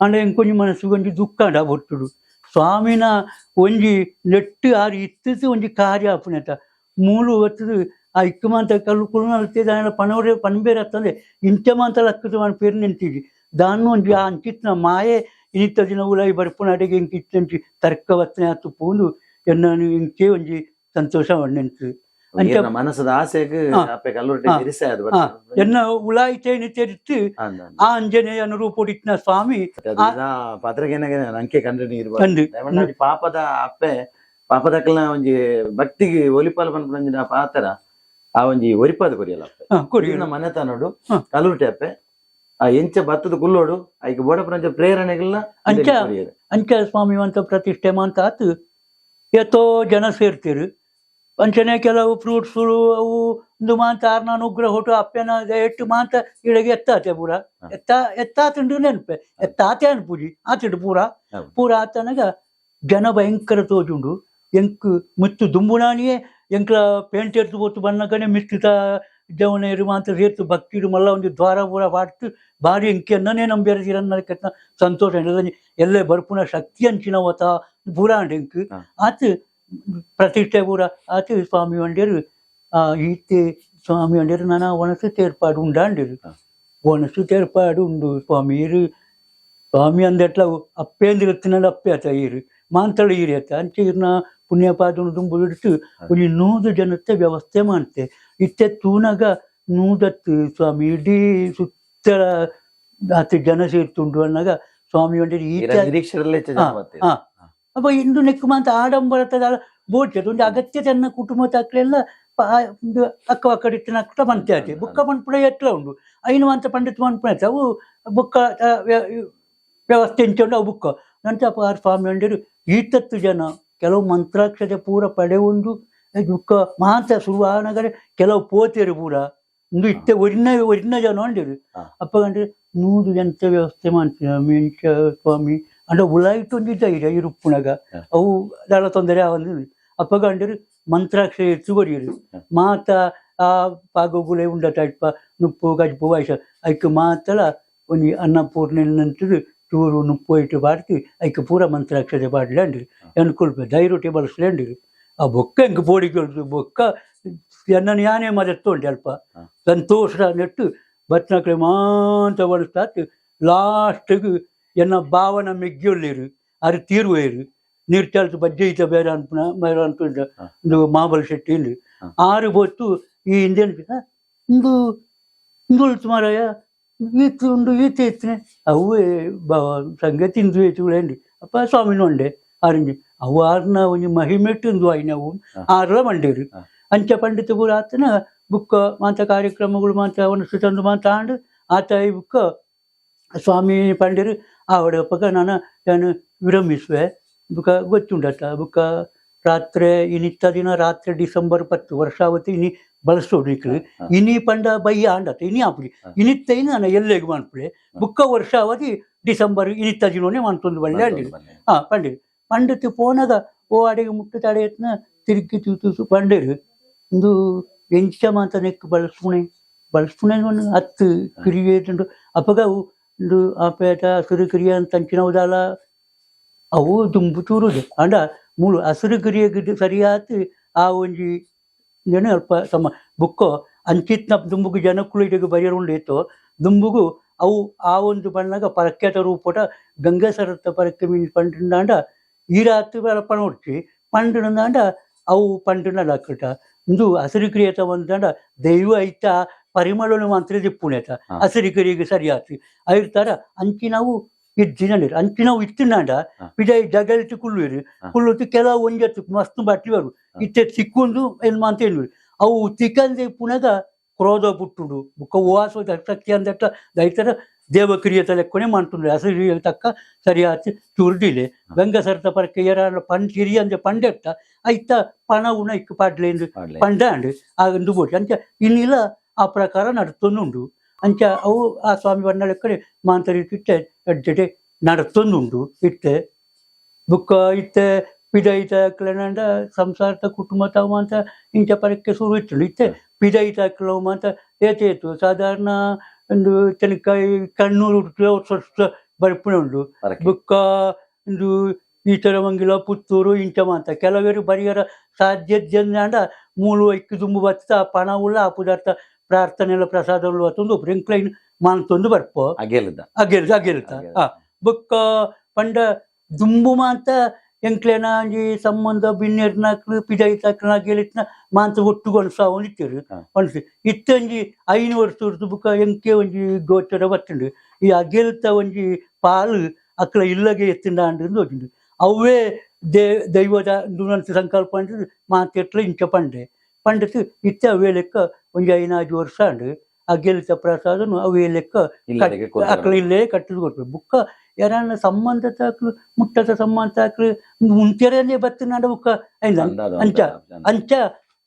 ಅಂಡ ಎಂಕೊಂಜಿ ಮನಸ್ಸು ಒಂಜಿ ದುಃಖ ಅಂಡ ಬೊಟ್ಟುಡು ಸ್ವಾಮಿನ ಒಂಜಿ ನೆಟ್ಟು ಆರು ಇತ್ತಿತ್ತು ಒಂಜಿ ಕಾರ್ಯ ಆಪುನೆತ ಮೂಲು ಹೊತ್ತದು ಆ ಇಕ್ಕ ಮಾತ ಕಲ್ಲು ಕುಲು ಅಲ್ತಿದ ಪನವರೆ ಪನ್ಬೇರೆ ಅತ್ತಂದೆ ಇಂಚ ಮಾತ ಲಕ್ಕದ ಮನ ಪೇರು ನಿಂತಿದ್ದಿ ದಾನ್ನು ಒಂಜಿ ಆ ಅಂಚಿತ್ನ ಮಾಯೆ ಇನಿತ್ತ ದಿನ ಉಲಾಯಿ ಬರ್ಪುನ ಅಡೆಗೆ ಇಂಕಿತ್ತಂಚಿ ತರ್ಕ ವತ್ತನೆ ಆತು ಪೂಂದು ಎನ್ನನು ಇಂಕೆ ಒಂಜಿ ಸಂತೋಷ ನೆಂತು ಅಂಚ ಈರ್ನ ಮನಸ್ಸದ ಆಸೆಗ್ ಹಾ. ಅಪ್ಪೆ ಕಲ್ಲುರಟಿ ಹಾ. ಬಿರಿಸೆ ಅದು ಹಾ. ಎನ್ನ ಉಲಾಯಿ ತೇನಿ ತೆರಿತು ಅಂದ ಆ ಅಂಜನೇಯನ ರೂಪೊಡಿತ್ನ ಸ್ವಾಮಿ ಪಾತ್ರಗೇನಾಗ ಅಂಕೆ ಕಂಡ್ರೆ ನೀರು ಕಂಡು ದಯಮಾಡಿ ಪಾಪದ ಅಪ್ಪೆ ಪಾಪದಕ್ಕಲ್ನ ಒಂಜಿ ಭಕ್ತಿಗೆ ಒಲಿಪಾಲ ಪನ್ಪುನಂಜಿನ ಪಾತರ ಆ ಒಂಜಿ ಒರಿಪಾದ ಕೊರಿಯಲ್ಲ ಅಪ್ಪೆ ಹಾ, ಕೊಡಿ ಇವ್ನ ಮನೆತ ನೋಡು ಹಾ. ಕಲ್ಲುರ್ಟಿ ಅಪ್ಪೆ ಆ ಎಂಚ ಭತ್ತದ ಕುಲ್ಲೋಡು ಆಯ್ಕೆ ಬೋಡಪುರಂಚ ಪ್ರೇರಣೆಗಳನ್ನ ಅಂಚ ಅಂಚ ಸ್ವಾಮಿ ಅಂತ ಪ್ರತಿಷ್ಠೆ ಅಂತ ಆತು ಎತ್ತೋ ಜನ ಸೇರ್ತೀರಿ. ಅಂಚನೆ ಕೆಲವು ಫ್ರೂಟ್ಸ್ಗಳು ಅವು ಒಂದು ಮಾಂತ ಆರ್ನ ಅನುಗ್ರಹ ಹೊಟ್ಟು ಅಪ್ಪನ ಎಟ್ಟು ಮಾಂತ ಇಳಗೆ ಎತ್ತಾತೆ ಪೂರ. ಎತ್ತ ಎತ್ತ ಎತ್ತಾತುಂಡು ನೆನಪೆ. ಎತ್ತಾತೆ ಪೂಜಿ. ಆತಿಡು ಪೂರ. ಪೂರ ಆತನಾಗ ಜನ ಭಯಂಕರ ತೋಜುಂಡು. ಎಂಕ್ ಮುತ್ತು ದುಂಬುನಾನಿಯೇ ಎಂಕ್ಲ ಪೇಂಟ್ ಎತ್ತು ಪೋತು ಬಣ್ಣಗನೆ ಮಿಸ್ತಿತ ದೇವನೇ ಇರುವಂತ ಸೇರ್ತು ಭಕ್ತಿ ಮಲ್ಲ ಒಂದು ದ್ವಾರ ಊರ ವಾಡ್ತು ಭಾರಿ ಅಂಕಿ ಅನ್ನನೇ ನಂಬಿರ್ತೀರ ಅನ್ನೋದಕ್ಕೆ ಸಂತೋಷ ಎಲ್ಲೇ ಬರ್ಪುನ ಶಕ್ತಿ ಅಂಚಿನ ಓತ ಪೂರ ಅಂಡೆಂಕು ಆತು ಪ್ರತಿಷ್ಠೆ ಪೂರ ಆತು ಸ್ವಾಮಿ ಒಂಡೇರು ಈತೆ ಸ್ವಾಮಿ ಒಂಡೇರು ನಾನು ಒಣಸು ತೇರ್ಪಾಡು ಉಂಡಾಂಡಿರು ಒಣಸು ತೇರ್ಪಾಡು ಉಂಡು ಸ್ವಾಮಿಯರು ಸ್ವಾಮಿ ಅಂದೆಟ್ಲ ಅಪ್ಪೇಂದಿರುತ್ತಿನಲ್ಲಿ ಅಪ್ಪೆ ಆತ ಈರು ಮಾಂತಳಿ ಈರಿ ಆತ ಅಂಚೆ ಇರ್ನ ಪುಣ್ಯಪಾದನ ದುಂಬು ಹಿಡಿದು ಒಂದು ನೂರು ಜನತೆ ವ್ಯವಸ್ಥೆ ಮಾಡ್ತೆ ಇತ್ತೆ ತೂನಗ ನೂದತ್ತು ಸ್ವಾಮಿ ಇಡೀ ಸುತ್ತಲ ಹತ್ತು ಜನ ಸೇರ್ತುಂಡು ಅನ್ನಾಗ ಸ್ವಾಮಿ ಒಂದೇರಿ ಈತ ಹಾ. ಅಪ್ಪ ಇಂದು ನೆಕ್ಕು ಮಾಂತ ಆಡಂಬರತದ ಬೋಡ್ಚದು ಒಂದು ಅಗತ್ಯ ತನ್ನ ಕುಟುಂಬ ತಕ್ಕಲೆಲ್ಲ ಒಂದು ಅಕ್ಕ ಅಕ್ಕಡಿತ್ತಿನ ಅಕ್ಕ ಮಂತೆ ಆಚೆ. ಬುಕ್ಕ ಪಂಪುಡ ಎಟ್ಲ ಉಂಡು. ಐನು ಅಂತ ಪಂಡಿತ್ ಪಂಪುಣ ಅವು ಬುಕ್ಕ ವ್ಯವಸ್ಥೆ ಎಂಚುಂಡು ಅವು ಬುಕ್ಕ. ನಂತರ ಸ್ವಾಮಿ ಅಂಡರು ಈತತ್ತು ಜನ ಕೆಲವು ಮಂತ್ರಾಕ್ಷತೆ ಪೂರ ಪಡೆ ಒಂದು ಬುಕ್ಕ ಮಾಂತ ಶುರುವಾನಗರೆ ಕೆಲವು ಪೋತೆರು ಪೂರ ಒಂದು ಇತ್ತೆ ಒರಿನ ಒರಿನ ಜನ ಅಂಡಿರು ಹಾ. ಅಪ್ಪ ಕಂಡ್ರೆ ನೂದು ಎಂತ ವ್ಯವಸ್ಥೆ ಮಾಡ್ತೀರ ಮೆಂಚ ಸ್ವಾಮಿ ಅಂದ್ರೆ ಉಲಾಯಿಟ್ಟೊಂದು ಧೈರ್ಯ ಇರುಪ್ಪುನಗ ಹ. ಅವು ದಾಳ ತೊಂದರೆ ಆವಂದು ಅಪ್ಪಗ ಅಂಡರು ಮಂತ್ರಾಕ್ಷ ಎತ್ತು ಕೊರಿಯರು ಹ. ಮಾತ ಆ ಪಾಗೋಗುಲೆ ಉಂಡ ತಡ್ಪ ನುಪ್ಪು ಗಜ್ಪು ವಯಸ್ಸ ಐಕ್ ಮಾತಲ ಒಂಜಿ ಅನ್ನಪೂರ್ಣ ನಂತರ ಚೂರು ನುಪ್ಪು ಇಟ್ಟು ಬಾಡ್ತಿ ಐಕ್ ಪೂರ ಮಂತ್ರಾಕ್ಷತೆ ಬಾಡ್ಲಿ ಅಂಡ್ರಿ ಅನುಕೂಲ ಧೈರ್ಯ ಬಳಸ್ಲಿ ಅಂಡ್ರಿ ಆ ಬೊಕ್ಕ ಎಂಕ್ ಪೋಡಿಕೊಳ್ತು ಬೊಕ್ಕ ಎನ್ನ ಯಾನೇ ಮರೆತ್ತೊಂಡೆ ಅಲ್ಪ ಹ. ಸಂತೋಷ ನೆಟ್ಟು ಬತ್ನಕ್ಲೆ ಮಾಂತ ಬಳಸ್ತಾತ್ ಲಾಸ್ಟ್ಗೆ ಎನ್ನ ಭಾವನ ಮೆಗ್ಗಿಯೊಳ್ಳಿರು ಅದು ತೀರುವೇರು ನೀರು ಚಲ್ತು ಬಜ್ಜೆ ಈತ ಬೇರೆ ಅನ್ಪುನ ಬೇರೆ ಅನ್ಪುಂಡ ಹ. ಒಂದು ಮಾಬಲ್ ಶೆಟ್ಟಿ ಇಲ್ಲಿ ಹ. ಆರು ಬೊತ್ತು ಈ ಹಿಂದೆ ಇಂದು ಇಂದು ಮಾರಾಯ ಈತು ಉಂಡು ಈತ ಎತ್ತನೆ ಅವೇ ಬಾವ ಸಂಗತಿ ಇಂದು ಏತುಗಳೇಂಡಿ ಅಪ್ಪ ಸ್ವಾಮಿ ನೊಂಡೆ ಆರಿಂಜಿ ಅವು ಆರ್ನ ಒಂಜಿ ಮಹಿಮೆಟ್ಟುಂದು ಹ. ಆರ್ಲ ಮಂಡೇರು. ಅಂಚ ಪಂಡಿತ ಪೂರ ಆತನ ಬುಕ್ಕ ಮಾಂತ ಕಾರ್ಯಕ್ರಮಗಳು ಮಾತ ಅವನು ಮಾಂತ ಮಾತಾಂಡು ಆತ ಈ ಬುಕ್ಕ ಸ್ವಾಮಿ ಪಂಡಿರು ಆವಡ ಪಕ್ಕ ನಾನು ನಾನು ವಿರಮಿಸುವೆ. ಬುಕ್ಕ ಗೊತ್ತುಂಡತ. ಬುಕ್ಕ ರಾತ್ರಿ ಇನಿತ್ತ ದಿನ ರಾತ್ರಿ ಡಿಸೆಂಬರ್ ಪತ್ತು ವರ್ಷಾವತಿ ಇನಿ ಬಳಸೋಡಿಕ್ಲು ಇನಿ ಪಂಡ ಬಯ್ಯ ಆಂಡತ. ಇನಿ ಆಪುಡಿ ಇನಿತ್ತ ಇನ್ನು ನಾನು ಎಲ್ಲೆಗೆ ಬುಕ್ಕ ವರ್ಷಾವಧಿ ಡಿಸೆಂಬರ್ ಇನಿತ್ತ ದಿನವೇ ಮಾಡ್ತೊಂದು ಬಳ್ಳೆ ಅಂಡಿರು. ಹಾ ಪಂಡಿರು. ಪೋನಾಗ ಓ, ಅಡೆಗೆ ಮುಟ್ಟು ಎತ್ನ ತಿರುಗಿ ತೂತು ಪಂಡಿರು. ಒಂದು ಎಂಚ ಮಾತ ನೆಕ್ ಬಳಸ್ಪುಣೆ ಬಳಸ್ಪುಣೆ ಒಂದು ಹತ್ತು ಉಂಡು ಅಪಗ ಅವು ಒಂದು ಆಪೇಟ ಹಸಿರು ಕಿರಿಯ ಅಂತ ಅಂಚಿನ ಉದಾಲ ಅವು ದುಂಬು ತೂರುದು. ಅಂಡ ಮೂಲು ಹಸಿರು ಕಿರಿಯ ಸರಿಯಾತು ಆ ಒಂಜಿ ಅಲ್ಪ ಸಮ ಬುಕ್ಕೋ ಅಂಚಿತ್ನ ದುಂಬುಗು ಜನಕ್ಕುಳು ಇಡಗ ಬರೆಯರುಂಡೇತು ದುಂಬುಗು ಅವು ಆ ಒಂದು ಬಣ್ಣಗ ಪರಕ್ಯತ ರೂಪಟ ಗಂಗಸರತ್ತ ಪರಕ್ಕೆ ಮೀನ್ ಪಂಡಿಂದಾಂಡ ಈರಾತು ಪಣ ಉಡ್ಚಿ ಪಂಡಿನಂದಾಂಡ ಅವು ಪಂಡಿನ ಲಕ್ಕಟ ಇಂದು ಹಸಿರು ಕ್ರಿಯತ ಒಂದಂಡ ದೈವ ಐತ ಪರಿಮಳನು ಮಾತ್ರ ದಿಪ್ಪುಣೇತ ಹಾ. ಹಸಿರು ಕ್ರಿಯೆಗೆ ಸರಿಯಾತು ಐರ್ತಾರ ಅಂಚಿನವು ಇದ್ದಿನಲ್ಲಿರು ಅಂಚಿನವು ಇತ್ತಿನಾಂಡ ಹಾ. ಪಿಜೈ ಜಗಲ್ತಿ ಕುಳ್ಳುವಿರು ಹಾ. ಕುಳ್ಳುತ್ತು ಕೆಲವು ಒಂಜತ್ತು ಮಸ್ತ್ ಬಟ್ಲಿವರು ಹಾ. ಇತ್ತೆ ಸಿಕ್ಕೊಂಡು ಏನ್ ಅಂತ ಏನು ಅವು ತಿಕ್ಕಂದೆ ಪುನಗ ಕ್ರೋಧ ಪುಟ್ಟುಡು ಬುಕ್ಕ ಉವಾಸ ಶಕ್ತಿ ಅಂದಟ್ಟ ದೈತರ ದೇವಕಿರಿಯತಲೆ ಕೊನೆ ಮಾಡ್ತುಂಡ್ರೆ ಹಸಿರಿಯ ತಕ್ಕ ಸರಿಯಾಚೆ ಚುರುಡಿಲೆ ಗಂಗಸರ್ತ ಪರಕ್ಕೆ ಏರಾರ ಪಣ್ ಸಿರಿ ಅಂದ್ರೆ ಪಂಡೆತ್ತ ಐತ ಪಣ ಉಣ ಇಕ್ಕ ಪಾಡ್ಲೆ ಎಂದು ಪಂಡಾಂಡು ಆಗಂದು ಬೋಟಿ ಅಂಚ ಇನ್ನಿಲ್ಲ ಆ ಪ್ರಕಾರ ನಡ್ತೊಂದುಂಡು ಅಂಚ ಅವು ಆ ಸ್ವಾಮಿ ಬಣ್ಣಳೆ ಕಡೆ ಮಾಂತರಿ ಇಟ್ಟೆ ಎಡ್ಜಟೆ ನಡ್ತೊಂದುಂಡು ಇಟ್ಟೆ ಬುಕ್ಕ ಇತ್ತೆ ಪಿದೈತ ಕ್ಲನಂಡ ಸಂಸಾರದ ಕುಟುಂಬ ತಾವು ಅಂತ ಇಂಚ ಪರಕ್ಕೆ ಶುರು ಇತ್ತು ಇತ್ತೆ ಪಿದೈತ ಕ್ಲೋಮ ಅಂತ ಏತೇತು ಸಾಧಾರಣ ಒಂದು ತೆನಕಾಯಿ ಕಣ್ಣೂರು ವರ್ಷ ಬರ್ಪುಣೆ ಉಂಡು ಬುಕ್ಕ ಒಂದು ಈ ತರ ಮಂಗಿಲ ಪುತ್ತೂರು ಇಂಚ ಮಾತ ಕೆಲವರು ಬರಿಯರ ಸಾಧ್ಯ ಜನ ಮೂಲು ಐಕ್ಕು ದುಂಬು ಬತ್ತ ಪಣ ಉಳ್ಳ ಆ ಪದಾರ್ಥ ಪ್ರಾರ್ಥನೆಲ್ಲ ಪ್ರಸಾದ ಉಳ್ಳ ಒಂದು ಎಂಕ್ಲೈನ್ ಮಾನ್ತೊಂದು ಬರ್ಪೋ ಅಗೆಲ್ದ ಅಗೆಲ್ದ ಅಗೆಲ್ತ ಆ ಬುಕ್ಕ ಪಂಡ ದುಂಬು ಮಾತ ಎಂಕ್ಲೇನ ಒಂಜಿ ಸಂಬಂಧ ಬಿನ್ನೆರ್ನಾಕ್ಲು ಪಿದೈತಾಕ್ಲ ಗೆಲಿತ್ನ ಮಾಂತ ಒಟ್ಟುಗೊಂಡು ಒಂದಿತ್ತೇರು ಹಾ. ಒಂದ್ಸಿ ಇತ್ತೊಂಜಿ ಐನು ವರ್ಷದ ಬುಕ್ಕ ಎಂಕೆ ಒಂಜಿ ಗೋಚರ ಬತ್ತುಂಡು ಈ ಅಗೆಲ್ತ ಒಂಜಿ ಪಾಲು ಅಕ್ಲ ಇಲ್ಲಗೆ ಎತ್ತಿಂಡ ನೋಡಿಂಡು ಅವೇ ದೇ ದೈವದ ದುನಂತ ಸಂಕಲ್ಪ ಮಾಂತ ಮಾತೆಟ್ಲ ಇಂಚ ಪಂಡೆ. ಪಂಡತು ಇತ್ತೆ ಅವೇ ಲೆಕ್ಕ ಒಂಜಿ ಐನಾಜು ವರ್ಷ ಅಂಡು. ಅಗೆಲ್ತ ಪ್ರಸಾದನು ಅವೇ ಲೆಕ್ಕ ಅಕ್ಲ ಇಲ್ಲೇ ಕಟ್ಟಿದ್ ಕೊಟ್ಟರು ಬುಕ್ಕ ಯಾರನ್ನ ಸಂಬಂಧ ತಾಕ್ಲು ಮುಟ್ಟದ ಸಂಬಂಧ ತಾಕ್ಲು ಮುಂಚೆರೇ ಬತ್ತಿನಾಡ ಬುಕ್ಕ ಐಂದ ಅಂಚ ಅಂಚ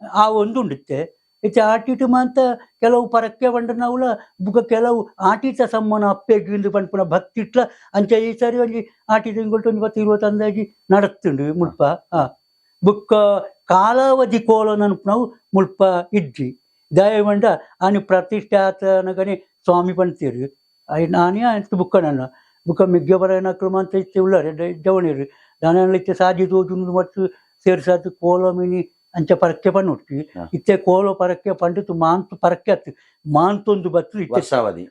ಆ ಒಂದು ಉಂಡಿತ್ತೆ ಇತ್ತೆ ಆಟಿಟ ಮಾಂತ ಕೆಲವು ಪರಕ್ಕೆ ಬಂಡ ನಾವುಲ ಬುಕ್ಕ ಕೆಲವು ಆಟಿತ ಸಮ್ಮನ ಅಪ್ಪೆಗಿಂದು ಪಂಪುನ ಭಕ್ತಿ ಇಟ್ಲ ಅಂಚ ಈ ಸರಿ ಒಂಜಿ ಆಟಿತ ಇಂಗೊಟ್ಟು ಒಂಜಿ ಪತ್ತು ಇರುವತ್ತು ಅಂದಾಜಿ ನಡತ್ತುಂಡು ಮುಲ್ಪ ಆ ಬುಕ್ಕ ಕಾಲಾವಧಿ ಕೋಲ ನಾವು ಮುಲ್ಪ ಇಜ್ಜಿ ದಯವಂಡ ಆನಿ ಪ್ರತಿಷ್ಠಾತನಗನೆ ಸ್ವಾಮಿ ಪಂತೀರು ಐ ನಾನೇ ಆಯ್ತು ಬುಕ್ಕ ನನ್ನ ಬುಕ್ಕ ಮಿಗ್ಗ ಕ್ರಮ ಅಂತ ಇತ್ತೆ ಉಳ್ಳಾರೆ ಜವಣಿರು ನಾನು ಇತ್ತೆ ಸಾಜಿ ತೋಜುಂದು ಮತ್ತು ಸೇರ್ಸಾತು ಕೋಲ ಮಿನಿ ಅಂಚ ಪರಕ್ಕೆ ಪಣ್ಣುಟ್ಟಿ ಹಾ. ಇತ್ತೆ ಕೋಲ ಪರಕ್ಕೆ ಪಂಡಿತು ಮಾಂತು ಪರಕ್ಕೆ ಹತ್ತು. ಮಾಂತೊಂದು ಬತ್ತು ಇತ್ತೆ. ವರ್ಷಾವಧಿ.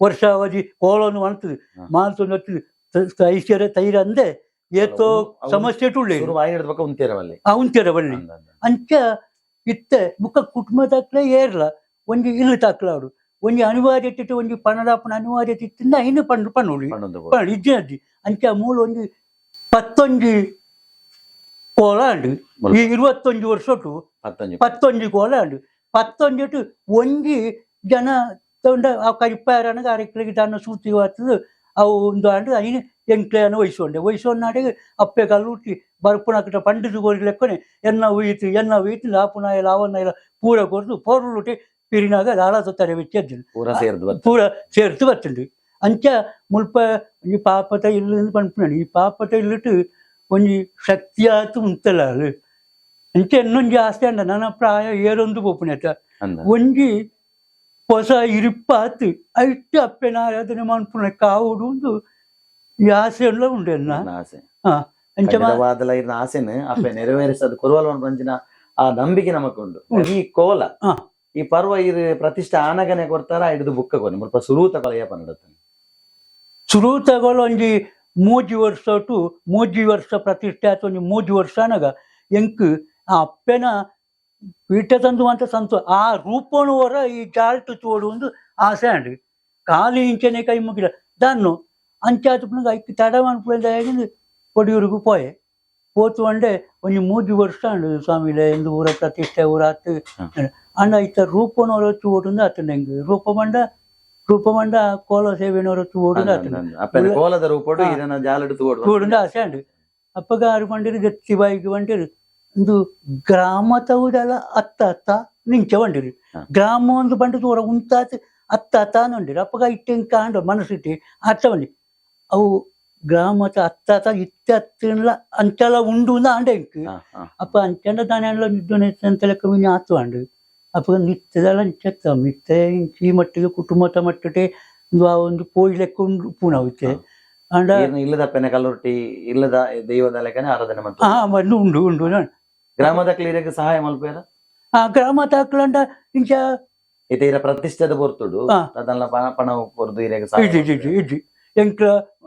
ವರ್ಷಾವಧಿ ಕೋಲನ್ನು ಮಾಡ್ತದೆ ಹಾ. ಮಾಂತೊಂದು ಹತ್ತು. ಐಶ್ವರ್ಯ ತೈರ ಅಂದೆ ಏತೋ ಸಮಸ್ಯೆ ಟುಳ್ಳೆ ಹಿಡಿದ ಪಕ್ಕ ಉಂತೇರವಲ್ಲಿ ಅಂಚ ಇತ್ತೆ ಬುಕ್ಕ ಕುಟುಂಬದಾಕ್ಲೆ ಏರ್ಲ. ಒಂಜಿ ಇಲ್ಲು ತಾಕ್ಲಾಡು ಒಂಜಿ ಅನಿವಾರ್ಯತೆ ಇಟ್ಟು ಒಂಜಿ ಪಣದಾಪನ ಅನಿವಾರ್ಯತೆ ಇತ್ತಿಂದ ಇನ್ನು ಪಂಡು ಪಣ್ಣುಳಿ ಪಣ್ಣೊಂದು ಪಣ ಇಜ್ಜಿನಜ್ಜಿ ಅಂಚ ಮೂಲ ಒಂಜಿ ಪತ್ತೊಂಜಿ ಕೋಲ ಅಂಡು ಈ ಇರುವತ್ತೊಂಜಿ ವರ್ಷಟ್ಟು ಹತ್ತೊಂಜಿ ಪತ್ತೊಂಜಿ ಕೋಲ ಅಂಡು ಪತ್ತೊಂಜಿಟ್ಟು ಒಂಜಿ ಜನ ತೊಂಡ ಆ ಕರಿಪ್ಪಾರನಗ ಅರೆಕ್ಲೆಗೆ ದಾನ ಸೂತಿ ಬರ್ತದೆ ಅವು ಒಂದು ಆಂಡು ಐನು ಎಂಕ್ಲೆಯನ್ನು ವಹಿಸೊಂಡೆ ವಹಿಸೊಂದಾಡೆಗೆ ಅಪ್ಪೆ ಕಲ್ಲುಟ್ಟಿ ಬರ್ಪುನಕಟ ಪಂಡಿತು ಗೋರಿ ಲೆಕ್ಕನೆ ಎನ್ನ ಉಯಿತು ಎನ್ನ ಉಯಿತು ಲಾಪುನ ಇಲ್ಲ ಅವನ್ನ ಇಲ್ಲ ಪೂರ ಕೊರ್ದು ಪೊರ್ಲುಟಿ ಪಿರಿನಾಗ ಲಾಳ ತೊತ್ತರೆ ಬೆಚ್ಚದ್ದು ಪೂರ ಸೇರ್ದು ಬತ್ತ ಪೂರ ಸೇರ್ತು ಬರ್ತುಂಡು ಅಂಚ ಮುಲ್ಪ ಒಂಜಿ ಪಾಪದ ಇಲ್ಲು ಪನ್ಪುನಾಡು ಈ ಪಾಪದ ಇಲ್ಲುಟು ಒಂಜಿ ಶಕ್ತಿಯಾತು ಉಂತಲ್ಲ ಅದು ಅಂಚೆ ಇನ್ನೊಂಜಿ ಆಸೆ ಅಂಡ ನನ್ನ ಪ್ರಾಯ ಏರೊಂದು ಪೋಪುನೆತ ಅಂದ ಒಂಜಿ ಹೊಸ ಇರಿಪ್ಪಾತು ಐಟ್ಟು ಅಪ್ಪೆನ ಆರಾಧನೆ ಮಾಡ್ಪುನ ಕಾವುಡು ಒಂದು ಈ ಆಸೆ ಎಲ್ಲ ಉಂಡೆನ್ನ ನನ್ನ ಆಸೆ ಹಾ ಅಂಚ ಮಾ- ಕನ್ನಡವಾದಲ ಇರ್ನ ಆಸೆನು ಅಪ್ಪೆ ನೆರವೇರಿಸದು ಕೊರವಲ್ ಪಂಚಿನ ಆ ನಂಬಿಕೆ ನಮಕೊಂಡು ಈ ಕೋಲ ಹಾ. ಈ ಪರ್ವ ಇರ್ ಪ್ರತಿಷ್ಠೆ ಆನಗನೆ ಕೊಡ್ತಾರ ಹಿಡಿದು ಬುಕ್ಕ ಕೊನೆ ಮುಲ್ಪ ಸುರು ತಗೊಳ್ಳ ಪನ್ನಡತಾನೆ ಸುರು ತಗೊಳ್ಳೊಂಜಿ ಮೂಜಿ ವರ್ಷ ಟು ಮೂಜಿ ವರ್ಷ ಪ್ರತಿಷ್ಠೆ ಆತ ಒಂಜಿ ಮೂಜಿ ವರ್ಷ ಅನಗ ಎಂಕ್ ಆ ಅಪ್ಪೆನ ಪೀಠ ತಂದು ಅಂತ ಸಂತೋಷ ಆ ರೂಪನು ಹೊರ ಈ ಚಾರ್ಟ್ ತೋಡು ಒಂದು ಆಸೆ ಅಂಡ್ ಖಾಲಿ ಇಂಚನೆ ಕೈ ಮುಗಿಲ ದನ್ನು ಅಂಚಾತು ಪುನಗ ಐಕ್ ತಡವನ್ ಪುಳಿದ ಕೊಡಿಯೂರಿಗೂ ಪೋಯೆ. ಪೋತು ಒಂಡೆ ಒಂಜಿ ಮೂಜಿ ವರ್ಷ ಅಂಡ್ ಸ್ವಾಮಿಲೆ ಎಂದು ಊರ ಪ್ರತಿಷ್ಠೆ ಊರಾತ್ ಅಣ್ಣ ಇತ್ತ ರೂಪನವ್ರ ಹೊತ್ತು ಓಡುಂದ ಆತನ ಹೆಂಗೆ ರೂಪಮಂಡ ರೂಪಮಂಡ ಕೋಲ ಸೇವೆನವ್ರ ಹೊತ್ತು ಓಡುಂದ ಆತನ ಕೋಲದ ರೂಪಡು ಇದನ್ನ ಓಡುಂದ ಆಸೆ ಅಂಡ್. ಅಪ್ಪಗ ಆರು ಮಂಡಿರು ಗತ್ತಿ ಬಾಯಿಗೆ ಮಂಡಿರು ಇಂದು ಗ್ರಾಮ ತವುದಲ್ಲ ಅತ್ತ ಅತ್ತ ನಿಂಚ ಮಂಡಿರು ಗ್ರಾಮ ಒಂದು ಬಂಡದು ಹೊರ ಉಂಟಾತ ಅತ್ತ ಅತ್ತ ಅಂದಿರು. ಅಪ್ಪಗ ಇಟ್ಟಂಗೆ ಕಾಂಡ ಮನಸ್ಸಿಟ್ಟು ಅತ್ತ ಮಂಡಿ ಅವು ಗ್ರಾಮದ ಅತ್ತಾತ ಇತ್ತಲ್ಲ ಅಂತೆಲ್ಲ ಉಂಡು ಅಂಡ ಇಂಕು ಅಪ್ಪ ಅಂಚಂಡ ತಾನೆ ನಿದ್ದನೆ ಅಂತ ಲೆಕ್ಕ ಆತು ಅಂಡು ಅಪ್ಪ ನಿತ್ಯದಲ್ಲ ಅಂಚತ್ತ ಮಿತ್ತೆ ಈ ಮಟ್ಟಿಗೆ ಕುಟುಂಬದ ಮಟ್ಟಿಗೆ ಒಂದು ಆ ಒಂದು ಪೋಯಿ ಲೆಕ್ಕ ಉಂಡು ಪೂನ ಹೋಯ್ತೆ ಹಾ. ಅಂಡ ಇಲ್ಲದ ಅಪ್ಪನ ಕಲ್ಲೊಟ್ಟಿ ಇಲ್ಲದ ದೈವದ ಲೆಕ್ಕನೆ ಆರಾಧನೆ ಮಾಡ್ತಾರೆ. ಆ ಮಣ್ಣು ಉಂಡು ಉಂಡು ಗ್ರಾಮದ ಕ್ಲೀರಿಗೆ ಸಹಾಯ ಮಲ್ಪೇರ ಆ ಗ್ರಾಮದ ತಾಕ್ಲಂಡ ಇಂಚ ಇತ ಇರ ಪ್ರತಿಷ್ಠೆದ ಬರ್ತುಡು. ಅದನ್ನ ಪಣ ಪಣ ಕೊರ್ದು ಇರೆಗೆ ಇಜ್ಜಿ ಇಜ್ಜಿ ಇಜ್ಜಿ ಎಂಕ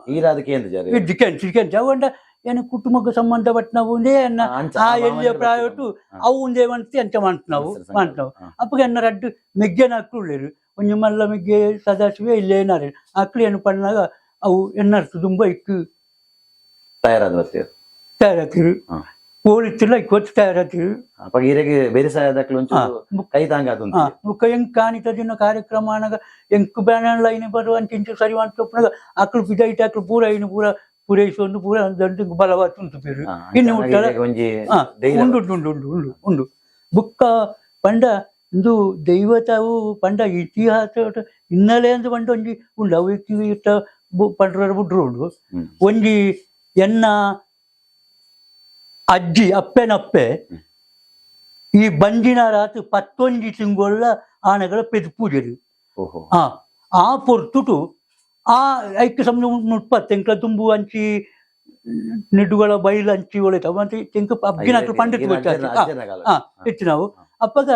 ಈರ ಅದಕ್ಕೆ ಏನು ಜಾರಿ ಇಜ್ಜಿ ಕೆಂಚಿ ಕೆಂಚ. ಅವಂಡ ಏನು ಕುಟುಂಬಕ್ಕೆ ಸಂಬಂಧಪಟ್ಟ ನಾವು ಒಂದೇ ಅನ್ನ ಆ ಎಲ್ಲಿ ಪ್ರಾಯಟ್ಟು ಅವು ಒಂದೇ ಮಂತಿ ಅಂತ ಮಾಡ್ತು ನಾವು ಮಾಡ್ತಾವು ಅಪ್ಪಗೆ ಅನ್ನ ರಡ್ಡು ಮೆಗ್ಗೆನ ನಾಕ್ಳು ಉಳ್ಳೇರು ಒಂದು ಮಲ್ಲ ಮೆಗ್ಗೆ ಸದಾಶಿವೆ ಇಲ್ಲೇ ಏನಾರು ಆಕ್ಳು ಏನು ಪಣ್ಣಾಗ ಅವು ಎನ್ನರ್ತು ತುಂಬ ಇಕ್ಕು. ತಯಾರಾದ್ರು ತಯಾರಾತಿರು ಓಡಿತ್ತಿಲ್ಲ ಇಕ್ಕೊತ್ತು ತಯಾರಾತಿರು ಅಪ್ಪ ಬೇರೆ ಮುಖ ಹೆಂಗ್ ಕಾಣಿತ ದಿನ ಕಾರ್ಯಕ್ರಮ ಅನ್ನಾಗ ಹೆಂಗ್ ಬ್ಯಾನ್ ಲೈನ್ ಬರುವಂತ ಇಂಚು ಸರಿ ಅಂತ ಆಕ್ಳು ಬಿದೈತೆ ಆಕ್ಳು ಪೂರ ಏನು ಪೂರ ಪೂರೈಸೊಂದು ಪೂರ ದಂಡ ಬಲವಾತು ಉಂಟು ಪೇರು. ಇನ್ನು ಉಂಟು ಉಂಟು ಉಂಟು ಉಂಡು ಉಂಡು ಬುಕ್ಕ ಪಂಡ ಇಂದು ದೈವತವು ಪಂಡ ಇತಿಹಾಸ ಹಿನ್ನೆಲೆ ಅಂತ ಪಂಡ ಒಂಜಿ ಉಂಡು. ಅವು ಇಟ್ಟ ಪಂಡ್ರ ಬುಡ್ರು ಉಂಡು. ಒಂಜಿ ಎನ್ನ ಅಜ್ಜಿ ಅಪ್ಪೆನಪ್ಪೆ. ಈ ಬಂಜಿನ ರಾತ್ರಿ ಪತ್ತೊಂಜಿ ತಿಂಗಳ ಆನೆಗಳ ಪೆದು ಆ ಆ ಪೊರ್ತುಟು ಆ ಐಕ್ಯ ಸಮಯ ಮುಪ್ಪತ್ತು ಎಂಕ್ಲ ತುಂಬು ಅಂಚಿ ನಿಡುಗಳ ಬೈಲು ಅಂಚಿ ಒಳಿತಾವ ಮತ್ತೆ ತೆಂಕ ಅಬ್ಗಿನ ಪಂಡಿತ್ ಆ, ಇತ್ತು ನಾವು ಅಪ್ಪಗ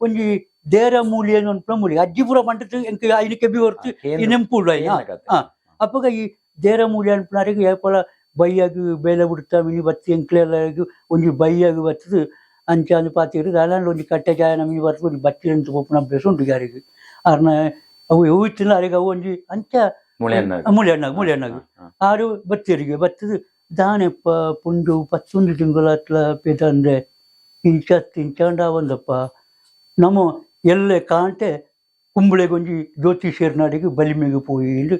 ಒಂಜಿ ದೇರ ಮೂಲಿ ಏನು ಅನ್ಪುನ ಮೂಲಿ ಅಜ್ಜಿಪುರ ಪಂಡಿತ್ ಎಂಕ ಐನಕ್ಕೆ ಬಿ ಹೊರ್ತು ಈ ನೆಂಪುಳ್ಳು ಐನ ಆ. ಅಪ್ಪಗ ಈ ದೇರ ಮೂಲಿ ಅನ್ಪುನಾರಿಗೆ ಏಪಲ ಬೈಯಾಗಿ ಬೇಲೆ ಬಿಡ್ತಾ ಮಿನಿ ಬತ್ತಿ ಎಂಕ್ಲೆಲ್ಲ ಒಂಜಿ ಬೈಯಾಗಿ ಬತ್ತದು ಅಂಚ ಅಂದು ಪಾತಿರು ದಾಲಾಂಡ್ ಒಂಜಿ ಕಟ್ಟೆ ಜಾಯ ನಮಗೆ ಬರ್ತು ಒಂಜಿ ಬತ್ತಿ ಅಂತ ಪೋಪುನ ಅಭ್ಯಾಸ ಉಂಟು ಯಾರಿಗೆ ಅರ್ನ ಅವು ಹೋಯ್ತಿಲ್ಲ ಅರಿಗೆ ಅವು ಒಂಜಿ ಅಂಚ ಮುಳೆಹಣ್ಣಾಗ ಮುಳೆಹಣ್ಣಾಗ ಆರು ಬತ್ತಿರಿಗೆ ಬತ್ತದು. ದಾನೆಪ್ಪ ಪುಂಡು ಪತ್ತೊಂದು ತಿಂಗಳ ಹತ್ಲ ಪೇತಂದೆ ಇಂಚ ತಿಂಚಂಡ ಒಂದಪ್ಪ. ನಮ್ಮ ಎಲ್ಲೆ ಕಾಂಟೆ ಕುಂಬಳೆಗೊಂಜಿ ಜ್ಯೋತಿಷ್ಯರ್ ನಾಡಿಗೆ ಬಲಿಮೆಗೆ ಪೋಯಿ ಎಂದು